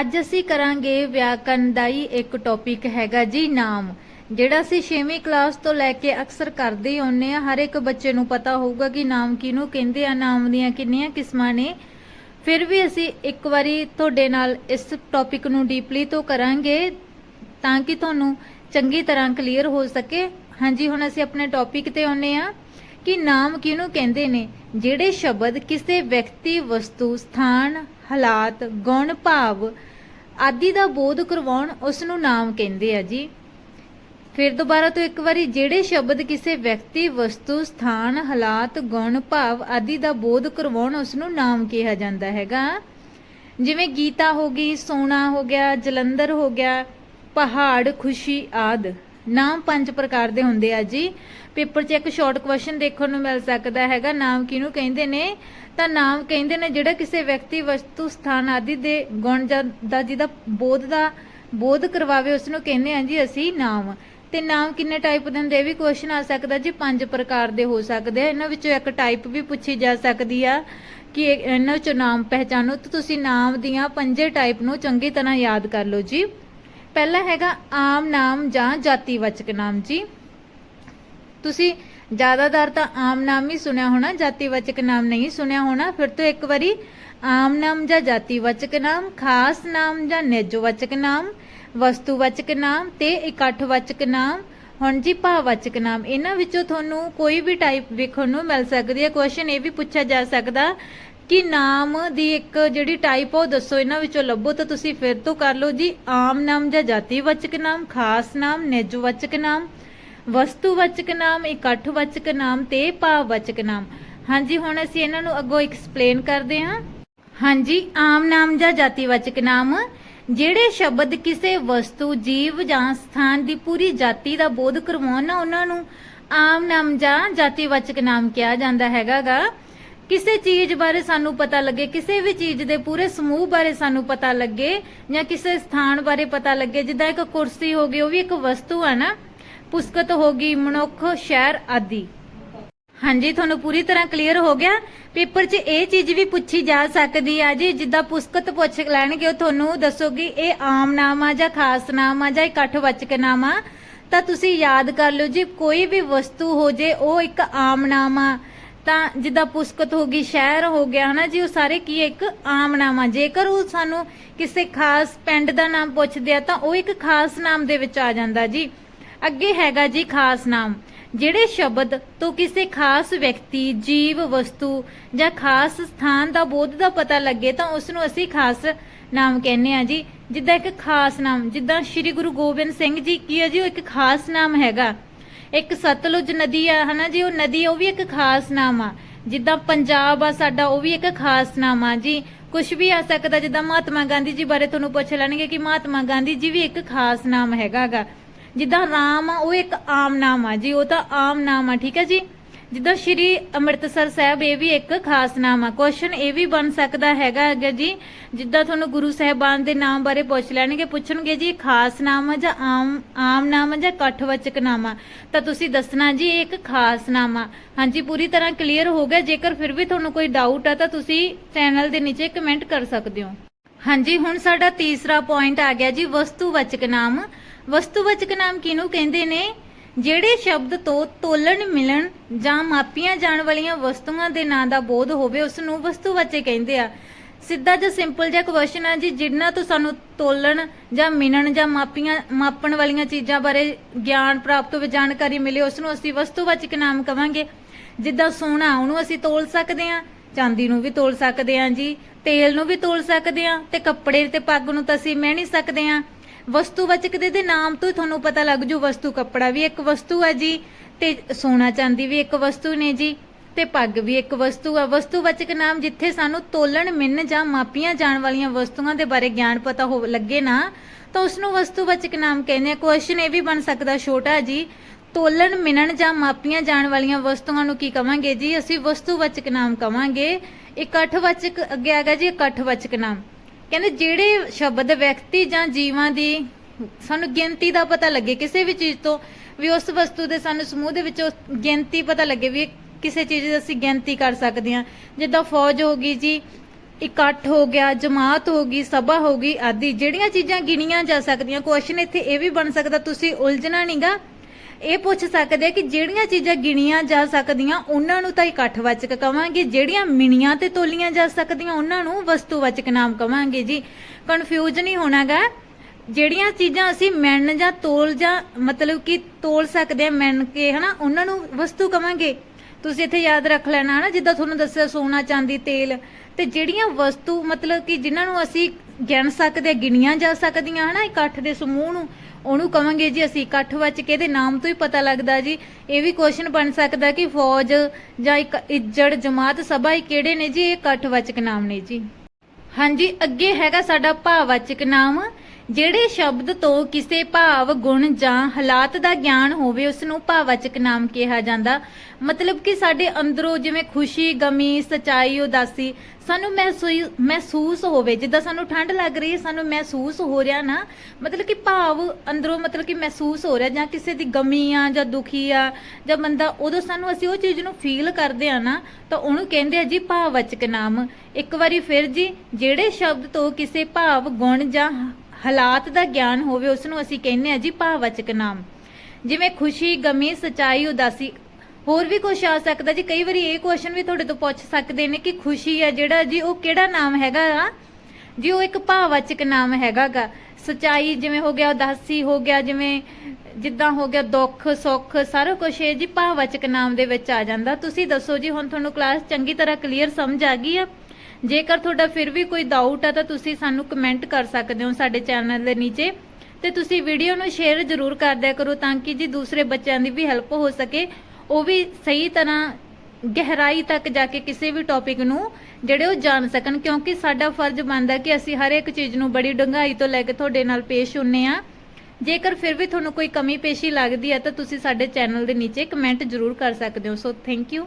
ਅੱਜ ਅਸੀਂ ਕਰਾਂਗੇ ਵਿਆਕਰਨ ਦਾ ਹੀ ਇੱਕ ਟੌਪਿਕ ਹੈਗਾ ਜੀ ਨਾਮ। ਜਿਹੜਾ ਅਸੀਂ 6ਵੀਂ ਕਲਾਸ ਤੋਂ ਲੈ ਕੇ ਅਕਸਰ ਕਰਦੇ ਹੀ ਆਉਂਦੇ ਆ ਹਰ ਇੱਕ ਬੱਚੇ ਨੂੰ ਪਤਾ ਹੋਊਗਾ ਕਿ ਨਾਮ ਕਿਹਨੂੰ ਕਹਿੰਦੇ ਆ, ਨਾਮ ਦੀਆਂ ਕਿੰਨੀਆਂ ਕਿਸਮਾਂ ਨੇ। ਫਿਰ ਵੀ ਅਸੀਂ ਇੱਕ ਵਾਰੀ ਤੁਹਾਡੇ ਨਾਲ ਇਸ ਟੌਪਿਕ ਨੂੰ ਡੀਪਲੀ ਤੋਂ ਕਰਾਂਗੇ ਤਾਂ ਕਿ ਤੁਹਾਨੂੰ ਚੰਗੀ ਤਰ੍ਹਾਂ ਕਲੀਅਰ ਹੋ ਸਕੇ। ਹਾਂਜੀ, ਹੁਣ ਅਸੀਂ ਆਪਣੇ ਟੌਪਿਕ ਤੇ ਆਉਂਦੇ ਆ ਕਿ ਨਾਮ ਕਿਹਨੂੰ ਕਹਿੰਦੇ ਨੇ। ਜਿਹੜੇ ਸ਼ਬਦ ਕਿਸੇ ਵਿਅਕਤੀ, ਵਸਤੂ, ਸਥਾਨ, ਹਾਲਾਤ, ਗੁਣ, ਭਾਵ ਆਦਿ ਦਾ ਬੋਧ ਕਰਵਾਉਣ ਉਸ ਨੂੰ ਨਾਮ ਕਹਿੰਦੇ ਆ ਜੀ। ਫਿਰ ਦੁਬਾਰਾ ਤੋਂ ਇੱਕ ਵਾਰੀ ਜਿਹੜੇ ਸ਼ਬਦ ਕਿਸੇ ਵਿਅਕਤੀ, ਵਸਤੂ, ਸਥਾਨ, ਹਾਲਾਤ, ਗੁਣ, ਭਾਵ ਆਦਿ ਦਾ ਬੋਧ ਕਰਵਾਉਣ, ਉਸ ਨੂੰ ਨਾਮ ਕਿਹਾ ਜਾਂਦਾ ਹੈਗਾ। ਜਿਵੇਂ ਗੀਤਾ ਹੋ ਗਈ, ਸੋਨਾ ਹੋ ਗਿਆ, ਜਲੰਧਰ ਹੋ ਗਿਆ, ਪਹਾੜ, ਖੁਸ਼ੀ ਆਦ। ਨਾਮ ਪੰਜ ਪ੍ਰਕਾਰ ਦੇ ਹੁੰਦੇ ਆ ਜੀ। ਪੇਪਰ 'ਚ ਇੱਕ ਸ਼ਾਰਟ ਕੁਐਸਚਨ ਦੇਖਣ ਨੂੰ ਮਿਲ ਸਕਦਾ ਹੈਗਾ, ਨਾਮ ਕਿਹਨੂੰ ਕਹਿੰਦੇ ਨੇ? ਤਾਂ ਨਾਮ ਕਹਿੰਦੇ ਨੇ ਜਿਹੜਾ ਕਿਸੇ ਵਿਅਕਤੀ, ਵਸਤੂ, ਸਥਾਨ ਆਦਿ ਦੇ ਗੁਣ ਜਾਂ ਦਾ ਜਿਹਦਾ ਬੋਧ ਦਾ ਬੋਧ ਕਰਵਾਵੇ, ਉਸ ਨੂੰ ਕਹਿੰਦੇ ਆ ਜੀ ਅਸੀਂ ਨਾਮ। ਤੇ ਨਾਮ ਕਿੰਨੇ ਟਾਈਪ ਦੇ ਹੁੰਦੇ, ਇਹ ਵੀ ਕੁਐਸਚਨ ਆ ਸਕਦਾ ਜੀ, ਪੰਜ ਪ੍ਰਕਾਰ ਦੇ ਹੋ ਸਕਦੇ ਆ। ਇਹਨਾਂ ਵਿੱਚੋਂ ਇੱਕ ਟਾਈਪ ਵੀ ਪੁੱਛੀ ਜਾ ਸਕਦੀ ਆ ਕਿ ਇਹਨਾਂ ਵਿੱਚੋਂ ਨਾਮ ਪਹਿਚਾਨੋ ਤਾਂ ਤੁਸੀਂ ਨਾਮ ਦੀਆਂ ਪੰਜੇ ਟਾਈਪ ਨੂੰ ਚੰਗੀ ਤਰ੍ਹਾਂ ਯਾਦ ਕਰ ਲਓ ਜੀ। ਪਹਿਲਾ ਹੈਗਾ ਆਮ ਨਾਮ ਜਾਂ ਜਾਤੀਵਾਚਕ ਨਾਮ ਜੀ। ਤੁਸੀਂ ਜ਼ਿਆਦਾਤਰ ਤਾਂ ਆਮ ਨਾਮ ਹੀ ਸੁਣਿਆ ਹੋਣਾ ਜਾਤੀਵਾਚਕ ਨਾਮ ਨਹੀਂ ਸੁਣਿਆ ਹੋਣਾ। ਫਿਰ ਤੋਂ ਇੱਕ ਵਾਰੀ ਆਮ ਨਾਮ ਜਾਂ ਜਾਤੀਵਾਚਕ ਨਾਮ, ਖਾਸ ਨਾਮ ਜਾਂ ਨਿਜਵਾਚਕ ਨਾਮ। ਵਸਤੂਵਾਚਕ ਨਾਮ ਤੇ ਇਕੱਠਵਾਚਕ ਨਾਮ, ਹੁਣ ਜੀ ਭਾਵਵਾਚਕ ਨਾਮ, ਇਹਨਾਂ ਵਿੱਚੋਂ ਤੁਹਾਨੂੰ ਕੋਈ ਵੀ ਟਾਈਪ ਵੇਖਣ ਨੂੰ ਮਿਲ ਸਕਦੀ ਹੈ। ਕੁਐਸਚਨ ਇਹ ਵੀ ਪੁੱਛਿਆ ਜਾ ਸਕਦਾ ਕਿ ਨਾਮ ਦੀ ਇੱਕ ਜਿਹੜੀ ਟਾਈਪ ਉਹ ਦੱਸੋ, ਇਹਨਾਂ ਵਿੱਚੋਂ ਲੱਭੋ ਤਾਂ ਤੁਸੀਂ ਫਿਰ ਤੋਂ ਕਰ ਲਓ ਜੀ। ਆਮ ਨਾਮ ਜਾਂ ਜਾਤੀਵਾਚਕ ਨਾਮ, ਖਾਸ ਨਾਮ ਨਿਜਵਾਚਕ ਨਾਮ ਵਸਤੂਵਾਚਕ ਨਾਮ ਇਕੱਠਵਾਚਕ ਨਾਮ ਤੇ ਭਾਵਵਾਚਕ ਨਾਮ। ਹਾਂਜੀ, ਹੁਣ ਅਸੀਂ ਇਹਨਾਂ ਨੂੰ ਅੱਗੋਂ ਐਕਸਪਲੇਨ ਕਰਦੇ ਹਾਂ। ਹਾਂਜੀ, ਆਮ ਨਾਮ ਜਾਂ ਜਾਤੀਵਾਚਕ ਨਾਮ ਜਿਹੜੇ ਸ਼ਬਦ ਕਿਸੇ ਵਸਤੂ, ਜੀਵ ਜਾਂ ਸਥਾਨ ਦੀ ਪੂਰੀ ਜਾਤੀ ਦਾ ਬੋਧ ਕਰਵਾਉਣ ਉਹਨਾਂ ਨੂੰ ਆਮ ਨਾਮ ਜਾਂ ਜਾਤੀਵਾਚਕ ਨਾਮ ਕਿਹਾ ਜਾਂਦਾ ਹੈਗਾਗਾ। ਕਿਸੇ ਚੀਜ਼ ਬਾਰੇ ਸਾਨੂੰ ਪਤਾ ਲੱਗੇ, ਕਿਸੇ ਵੀ ਚੀਜ਼ ਦੇ ਪੂਰੇ ਸਮੂਹ ਬਾਰੇ ਸਾਨੂੰ ਪਤਾ ਲੱਗੇ ਜਾਂ ਕਿਸੇ ਸਥਾਨ ਬਾਰੇ ਪਤਾ ਲੱਗੇ, ਜਿੱਦਾਂ ਇੱਕ ਕੁਰਸੀ ਹੋ ਗਈ, ਉਹ ਵੀ ਇੱਕ ਵਸਤੂ ਆ ਨਾ। ਪੁਸਤਕ ਹੋ ਗਈ, ਮਨੁੱਖ, ਸ਼ਹਿਰ ਆਦਿ। ਹਾਂਜੀ, ਤੁਹਾਨੂੰ ਪੂਰੀ ਤਰ੍ਹਾਂ ਕਲੀਅਰ ਹੋ ਗਿਆ? ਪੇਪਰ 'ਚ ਇਹ ਚੀਜ਼ ਵੀ ਪੁੱਛੀ ਜਾ ਸਕਦੀ ਆ ਜੀ, ਜਿੱਦਾਂ ਪੁਸਤਕ ਪੁੱਛ ਲੈਣਗੇ, ਉਹ ਤੁਹਾਨੂੰ ਦੱਸੋਗੀ, ਇਹ ਆਮ ਨਾਮ ਆ ਜਾਂ ਖਾਸ ਨਾਮ ਆ ਜਾਂ ਇਕੱਠਵਾਚਕ ਨਾਮ ਆ? ਤਾਂ ਤੁਸੀਂ ਯਾਦ ਕਰ ਲਿਓ ਜੀ, ਕੋਈ ਵੀ ਵਸਤੂ ਹੋ ਜੇ, ਉਹ ਇੱਕ ਆਮ ਨਾਮ ਆ। ਤਾਂ ਜਿੱਦਾਂ ਪੁਸਤਕ ਹੋ ਗਈ, ਸ਼ਹਿਰ ਹੋ ਗਿਆ, ਹਨਾ ਜੀ, ਉਹ ਸਾਰੇ ਕੀ ਆ? ਇੱਕ ਆਮ ਨਾਮ ਆ। ਜੇਕਰ ਉਹ ਸਾਨੂੰ ਕਿਸੇ ਖਾਸ ਪਿੰਡ ਦਾ ਨਾਮ ਪੁੱਛਦੇ ਆ, ਤਾਂ ਉਹ ਇੱਕ ਖਾਸ ਨਾਮ ਦੇ ਵਿੱਚ ਆ ਜਾਂਦਾ ਜੀ। ਅੱਗੇ ਹੈਗਾ ਜੀ ਖਾਸ ਨਾਮ। ਜਿਹੜੇ ਸ਼ਬਦ ਤੋਂ ਕਿਸੇ ਖਾਸ ਵਿਅਕਤੀ, ਜੀਵ, ਵਸਤੂ ਜਾਂ ਖਾਸ ਸਥਾਨ ਦਾ ਬੋਧ ਦਾ ਪਤਾ ਲੱਗੇ ਤਾਂ ਉਸ ਨੂੰ ਅਸੀਂ ਖਾਸ ਨਾਮ ਕਹਿੰਦੇ ਆ ਜੀ। ਜਿੱਦਾਂ ਇੱਕ ਖਾਸ ਨਾਮ, ਜਿੱਦਾਂ ਸ੍ਰੀ ਗੁਰੂ ਗੋਬਿੰਦ ਸਿੰਘ ਜੀ ਕੀ ਹੈ ਜੀ, ਉਹ ਇੱਕ ਖਾਸ ਨਾਮ ਹੈਗਾ। ਇੱਕ ਸਤਲੁਜ ਨਦੀ ਆ, ਹਨਾ ਜੀ, ਉਹ ਨਦੀ ਉਹ ਵੀ ਇੱਕ ਖਾਸ ਨਾਮ ਆ। ਜਿੱਦਾਂ ਪੰਜਾਬ ਆ ਸਾਡਾ, ਉਹ ਵੀ ਇੱਕ ਖਾਸ ਨਾਮ ਆ ਜੀ। ਕੁਝ ਵੀ ਆ ਸਕਦਾ, ਜਿੱਦਾਂ ਮਹਾਤਮਾ ਗਾਂਧੀ ਜੀ ਬਾਰੇ ਤੁਹਾਨੂੰ ਪੁੱਛ ਲੈਣਗੇ ਕਿ ਮਹਾਤਮਾ ਗਾਂਧੀ ਜੀ ਵੀ ਇੱਕ ਖਾਸ ਨਾਮ ਹੈਗਾਗਾ। ਜਿੱਦਾਂ ਰਾਮ ਆ, ਉਹ ਇੱਕ ਆਮ ਨਾਮ ਆ ਜੀ, ਉਹ ਤਾਂ ਆਮ ਨਾਮ ਆ, ਠੀਕ ਹੈ ਜੀ? ਜਿੱਦਾਂ ਸ਼੍ਰੀ ਅੰਮ੍ਰਿਤਸਰ ਸਾਹਿਬ, ਇਹ ਵੀ ਇੱਕ ਖਾਸ ਨਾਮ ਆ। ਕੁਐਸਚਨ ਇਹ ਵੀ ਬਣ ਸਕਦਾ ਹੈਗਾ ਹੈਗਾ ਜੀ। ਜਿੱਦਾਂ ਤੁਹਾਨੂੰ ਗੁਰੂ ਸਾਹਿਬਾਨ ਦੇ ਨਾਮ ਬਾਰੇ ਪੁੱਛ ਲੈਣਗੇ, ਪੁੱਛਣਗੇ ਜੀ ਖਾਸ ਨਾਮ ਆ ਜਾਂ ਆਮ ਆਮ ਨਾਮ ਆ ਜਾਂ ਇਕੱਠਵਾਚਕ ਨਾਮ ਆ? ਤਾਂ ਤੁਸੀਂ ਦੱਸਣਾ ਜੀ, ਇਹ ਇੱਕ ਖਾਸ ਨਾਮ ਆ। ਹਾਂਜੀ, ਪੂਰੀ ਤਰ੍ਹਾਂ ਕਲੀਅਰ ਹੋ ਗਿਆ। ਜੇਕਰ ਫਿਰ ਵੀ ਤੁਹਾਨੂੰ ਕੋਈ ਡਾਊਟ ਆ, ਤਾਂ ਤੁਸੀਂ ਚੈਨਲ ਦੇ ਨੀਚੇ ਕਮੈਂਟ ਕਰ ਸਕਦੇ ਹੋ। ਹਾਂਜੀ, ਹੁਣ ਸਾਡਾ ਤੀਸਰਾ ਪੁਆਇੰਟ ਆ ਗਿਆ ਜੀ, ਵਸਤੂਵਾਚਕ ਨਾਮ। ਵਸਤੂਵਾਚਕ ਨਾਮ ਕਿਹਨੂੰ ਕਹਿੰਦੇ ਨੇ? ਜਿਹੜੇ ਸ਼ਬਦ ਤੋਂ ਤੋਲਣ, ਮਿਲਣ ਜਾਂ ਮਾਪੀਆਂ ਜਾਣ ਵਾਲੀਆਂ ਵਸਤੂਆਂ ਦੇ ਨਾਂ ਦਾ ਬੋਧ ਹੋਵੇ ਉਸ ਨੂੰ ਵਸਤੂਵਾਚਕ ਕਹਿੰਦੇ ਆ। ਸਿੱਧਾ ਜਿਹਾ ਸਿੰਪਲ ਜਿਹਾ ਕੁਐਸਚਨ ਆ ਜੀ, ਜਿੰਨਾ ਤੋਂ ਸਾਨੂੰ ਤੋਲਣ ਜਾਂ ਮਿਣਨ ਜਾਂ ਮਾਪੀਆਂ, ਮਾਪਣ ਵਾਲੀਆਂ ਚੀਜ਼ਾਂ ਬਾਰੇ ਗਿਆਨ ਪ੍ਰਾਪਤ ਹੋਵੇ, ਜਾਣਕਾਰੀ ਮਿਲੇ ਉਸ ਨੂੰ ਅਸੀਂ ਵਸਤੂਵਾਚਕ ਨਾਮ ਕਵਾਂਗੇ। ਜਿੱਦਾਂ ਸੋਨਾ, ਉਹਨੂੰ ਅਸੀਂ ਤੋਲ ਸਕਦੇ ਹਾਂ, ਚਾਂਦੀ ਨੂੰ ਵੀ ਤੋਲ ਸਕਦੇ ਹਾਂ ਜੀ, ਤੇਲ ਨੂੰ ਵੀ ਤੋਲ ਸਕਦੇ ਹਾਂ ਤੇ ਕੱਪੜੇ ਤੇ ਪੱਗ ਨੂੰ ਤਾਂ ਅਸੀਂ ਮਹਿ ਨਹੀਂ ਸਕਦੇ ਹਾਂ। ਵਸਤੂਵਾਚਕ ਦੇ ਦੇ ਨਾਮ ਤੋਂ ਤੁਹਾਨੂੰ ਪਤਾ ਲੱਗ ਜੂ ਵਸਤੂ ਕੱਪੜਾ ਵੀ ਇੱਕ ਵਸਤੂ ਹੈ ਜੀ, ਤੇ ਸੋਨਾ ਚਾਂਦੀ ਵੀ ਇੱਕ ਵਸਤੂ ਨੇ ਜੀ, ਤੇ ਪੱਗ ਵੀ ਇੱਕ ਵਸਤੂ ਆ। ਵਸਤੂਵਾਚਕ ਨਾਮ ਜਿੱਥੇ ਸਾਨੂੰ ਤੋਲਣ, ਮਿੰਨ ਜਾਂ ਮਾਪੀਆਂ ਜਾਣ ਵਾਲੀਆਂ ਵਸਤੂਆਂ ਦੇ ਬਾਰੇ ਗਿਆਨ ਪਤਾ ਹੋ ਲੱਗੇ ਨਾ, ਤਾਂ ਉਸ ਨੂੰ ਵਸਤੂਵਾਚਕ ਨਾਮ ਕਹਿੰਦੇ ਆ। ਕੁਐਸਚਨ ਇਹ ਵੀ ਬਣ ਸਕਦਾ ਛੋਟਾ ਜੀ, ਤੋਲਣ ਮਿਣਨ ਜਾਂ ਮਾਪੀਆਂ ਜਾਣ ਵਾਲੀਆਂ ਵਸਤੂਆਂ ਨੂੰ ਕੀ ਕਵਾਂਗੇ ਜੀ? ਅਸੀਂ ਵਸਤੂਵਾਚਕ ਨਾਮ ਕਵਾਂਗੇ। ਇਕੱਠਵਾਚਕ ਅੱਗੇ ਆ ਗਿਆ ਜੀ ਇਕੱਠਵਾਚਕ ਨਾਮ। ਕਹਿੰਦੇ ਜਿਹੜੇ ਸ਼ਬਦ ਵਿਅਕਤੀ ਜਾਂ ਜੀਵਾਂ ਦੀ ਸਾਨੂੰ ਗਿਣਤੀ ਦਾ ਪਤਾ ਲੱਗੇ ਕਿਸੇ ਵੀ ਚੀਜ਼ ਤੋਂ, ਵੀ ਉਸ ਵਸਤੂ ਦੇ ਸਾਨੂੰ ਸਮੂਹ ਦੇ ਵਿੱਚ ਗਿਣਤੀ ਪਤਾ ਲੱਗੇ ਵੀ ਕਿਸੇ ਚੀਜ਼ ਦੀ ਅਸੀਂ ਗਿਣਤੀ ਕਰ ਸਕਦੇ ਹਾਂ। ਜਿੱਦਾਂ ਫੌਜ ਹੋ ਗਈ ਜੀ, ਇਕੱਠ ਹੋ ਗਿਆ, ਜਮਾਤ ਹੋ ਗਈ, ਸਭਾ ਹੋ ਗਈ ਆਦਿ, ਜਿਹੜੀਆਂ ਚੀਜ਼ਾਂ ਗਿਣੀਆਂ ਜਾ ਸਕਦੀਆਂ ਕੁਐਸਚਨ ਇੱਥੇ ਇਹ ਵੀ ਬਣ ਸਕਦਾ, ਤੁਸੀਂ ਉਲਝਣਾ ਨਹੀਂਗਾ ਇਹ ਪੁੱਛ ਸਕਦੇ ਆ ਕਿ ਜਿਹੜੀਆਂ ਚੀਜ਼ਾਂ ਗਿਣੀਆਂ ਜਾ ਸਕਦੀਆਂ, ਉਹਨਾਂ ਨੂੰ ਤਾਂ ਇਕੱਠਵਾਚਕ ਕਵਾਂਗੇ। ਜਿਹੜੀਆਂ ਮਿਣੀਆਂ ਤੇ ਤੋਲੀਆਂ ਜਾ ਸਕਦੀਆਂ, ਉਹਨਾਂ ਨੂੰ ਵਸਤੂਵਾਚਕ ਨਾਮ ਕਵਾਂਗੇ ਜੀ। ਕਨਫਿਊਜ਼ ਨਹੀਂ ਹੋਣਾਗਾ। ਜਿਹੜੀਆਂ ਚੀਜ਼ਾਂ ਅਸੀਂ ਮਿਣ ਜਾਂ ਤੋਲ ਜਾਂ ਮਤਲਬ ਕਿ ਤੋਲ ਸਕਦੇ ਆ, ਮਿਣ ਕੇ, ਹਨਾ, ਉਹਨਾਂ ਨੂੰ ਵਸਤੂ ਕਵਾਂਗੇ। ਤੁਸੀਂ ਇੱਥੇ ਯਾਦ ਰੱਖ ਲੈਣਾ, ਹਨਾ, ਜਿੱਦਾਂ ਤੁਹਾਨੂੰ ਦੱਸਿਆ ਸੋਨਾ, ਚਾਂਦੀ, ਤੇਲ। ਤੇ ਜਿਹੜੀਆਂ ਵਸਤੂ, ਮਤਲਬ ਕਿ ਜਿਨ੍ਹਾਂ ਨੂੰ ਅਸੀਂ ਗਿਣ ਸਕਦੇ ਗਿਣੀਆਂ ਜਾ ਸਕਦੀਆਂ, ਹਨਾ, ਇਕੱਠ ਦੇ ਸਮੂਹ ਨੂੰ ਉਹਨੂੰ ਕਵਾਂਗੇ ਜੀ ਅਸੀਂ ਇਕੱਠ ਵਿੱਚ ਇਹਦੇ ਨਾਮ ਤੋਂ ਹੀ ਪਤਾ ਲੱਗਦਾ ਜੀ। ਇਹ ਵੀ ਕੁਐਸਚਨ ਬਣ ਸਕਦਾ ਕਿ ਫੌਜ ਜਾਂ ਇੱਕ ਇੱਜੜ ਜਮਾਤ ਸਭਾ ਇਹ ਕਿਹੜੇ ਨੇ ਜੀ? ਇਹ ਇਕੱਠਵਾਚਕ ਨਾਮ ਨੇ ਜੀ। ਹਾਂਜੀ, ਅੱਗੇ ਹੈਗਾ ਸਾਡਾ ਭਾਵਵਾਚਕ ਨਾਮ। ਜਿਹੜੇ ਸ਼ਬਦ ਤੋਂ ਕਿਸੇ ਭਾਵ, ਗੁਣ ਜਾਂ ਹਾਲਾਤ ਦਾ ਗਿਆਨ ਹੋਵੇ ਉਸ ਨੂੰ ਭਾਵਵਾਚਕ ਨਾਮ ਕਿਹਾ ਜਾਂਦਾ। ਮਤਲਬ ਕਿ ਸਾਡੇ ਅੰਦਰੋਂ ਜਿਵੇਂ ਖੁਸ਼ੀ, ਗਮੀ, ਸਚਾਈ, ਉਦਾਸੀ ਸਾਨੂੰ ਮਹਿਸੂਸ ਮਹਿਸੂਸ ਹੋਵੇ। ਜਿੱਦਾਂ ਸਾਨੂੰ ਠੰਡ ਲੱਗ ਰਹੀ ਹੈ, ਸਾਨੂੰ ਮਹਿਸੂਸ ਹੋ ਰਿਹਾ ਨਾ, ਮਤਲਬ ਕਿ ਭਾਵ ਅੰਦਰੋਂ ਮਤਲਬ ਕਿ ਮਹਿਸੂਸ ਹੋ ਰਿਹਾ ਜਾਂ ਕਿਸੇ ਦੀ ਗਮੀ ਆ ਜਾਂ ਦੁਖੀ ਆ ਜਾਂ ਬੰਦਾ, ਉਦੋਂ ਸਾਨੂੰ ਅਸੀਂ ਉਹ ਚੀਜ਼ ਨੂੰ ਫੀਲ ਕਰਦੇ ਆ ਨਾ, ਤਾਂ ਉਹਨੂੰ ਕਹਿੰਦੇ ਆ ਜੀ ਭਾਵਵਾਚਕ ਨਾਮ। ਇੱਕ ਵਾਰੀ ਫਿਰ ਜੀ, ਜਿਹੜੇ ਸ਼ਬਦ ਤੋਂ ਕਿਸੇ ਭਾਵ, ਗੁਣ ਜਾਂ ਹਾਲਾਤ ਦਾ ਗਿਆਨ ਹੋਵੇ ਉਸ ਨੂੰ ਅਸੀਂ ਕਹਿੰਦੇ ਆ ਜੀ ਭਾਵਵਾਚਕ ਨਾਮ। ਜਿਵੇਂ ਖੁਸ਼ੀ, ਗਮੀ, ਸਚਾਈ, ਉਦਾਸੀ। ਹੋਰ ਵੀ ਕੁਝ ਆ ਸਕਦਾ ਜੀ। ਕਈ ਵਾਰੀ ਇਹ ਕੁਐਸਚਨ ਵੀ ਤੁਹਾਡੇ ਤੋਂ ਪੁੱਛ ਸਕਦੇ ਨੇ ਕਿ ਖੁਸ਼ੀ ਆ ਜਿਹੜਾ ਜੀ, ਉਹ ਕਿਹੜਾ ਨਾਮ ਹੈਗਾ ਆ? ਜੀ, ਉਹ ਇੱਕ ਭਾਵਵਾਚਕ ਨਾਮ ਹੈਗਾਗਾ। ਸਚਾਈ ਜਿਵੇਂ ਹੋ ਗਿਆ, ਉਦਾਸੀ ਹੋ ਗਿਆ, ਜਿਵੇਂ ਜਿੱਦਾਂ ਹੋ ਗਿਆ, ਦੁੱਖ, ਸੁੱਖ, ਸਾਰਾ ਕੁਝ ਇਹ ਜੀ ਭਾਵਵਾਚਕ ਨਾਮ ਦੇ ਵਿੱਚ ਆ ਜਾਂਦਾ। ਤੁਸੀਂ ਦੱਸੋ ਜੀ, ਹੁਣ ਤੁਹਾਨੂੰ ਕਲਾਸ ਚੰਗੀ ਤਰ੍ਹਾਂ ਕਲੀਅਰ ਸਮਝ ਆ ਗਈ ਆ? ਜੇਕਰ ਤੁਹਾਡਾ ਫਿਰ ਵੀ ਕੋਈ ਡਾਊਟ ਆ ਤਾਂ ਤੁਸੀਂ ਸਾਨੂੰ ਕਮੈਂਟ ਕਰ ਸਕਦੇ ਹੋ ਸਾਡੇ ਚੈਨਲ ਦੇ ਨੀਚੇ। ਤੇ ਤੁਸੀਂ ਵੀਡੀਓ ਨੂੰ ਸ਼ੇਅਰ ਜ਼ਰੂਰ ਕਰ ਦਿਆ ਕਰੋ ਤਾਂ ਕਿ ਜੀ ਦੂਸਰੇ ਬੱਚਿਆਂ ਦੀ ਵੀ ਹੈਲਪ ਹੋ ਸਕੇ। ਉਹ ਵੀ ਸਹੀ ਤਰ੍ਹਾਂ ਗਹਿਰਾਈ ਤੱਕ ਜਾ ਕੇ ਕਿਸੇ ਵੀ ਟੌਪਿਕ ਨੂੰ ਜਿਹੜੇ ਉਹ ਜਾਣ ਸਕਣ, ਕਿਉਂਕਿ ਸਾਡਾ ਫਰਜ਼ ਬਣਦਾ ਕਿ ਅਸੀਂ ਹਰ ਇੱਕ ਚੀਜ਼ ਨੂੰ ਬੜੀ ਡੂੰਘਾਈ ਤੋਂ ਲੈ ਕੇ ਤੁਹਾਡੇ ਨਾਲ ਪੇਸ਼ ਹੁੰਨੇ ਆ। ਜੇਕਰ ਫਿਰ ਵੀ ਤੁਹਾਨੂੰ ਕੋਈ ਕਮੀ ਪੇਸ਼ੀ ਲੱਗਦੀ ਹੈ ਤਾਂ ਤੁਸੀਂ ਸਾਡੇ ਚੈਨਲ ਦੇ ਨੀਚੇ ਕਮੈਂਟ ਜ਼ਰੂਰ ਕਰ ਸਕਦੇ ਹੋ। So thank you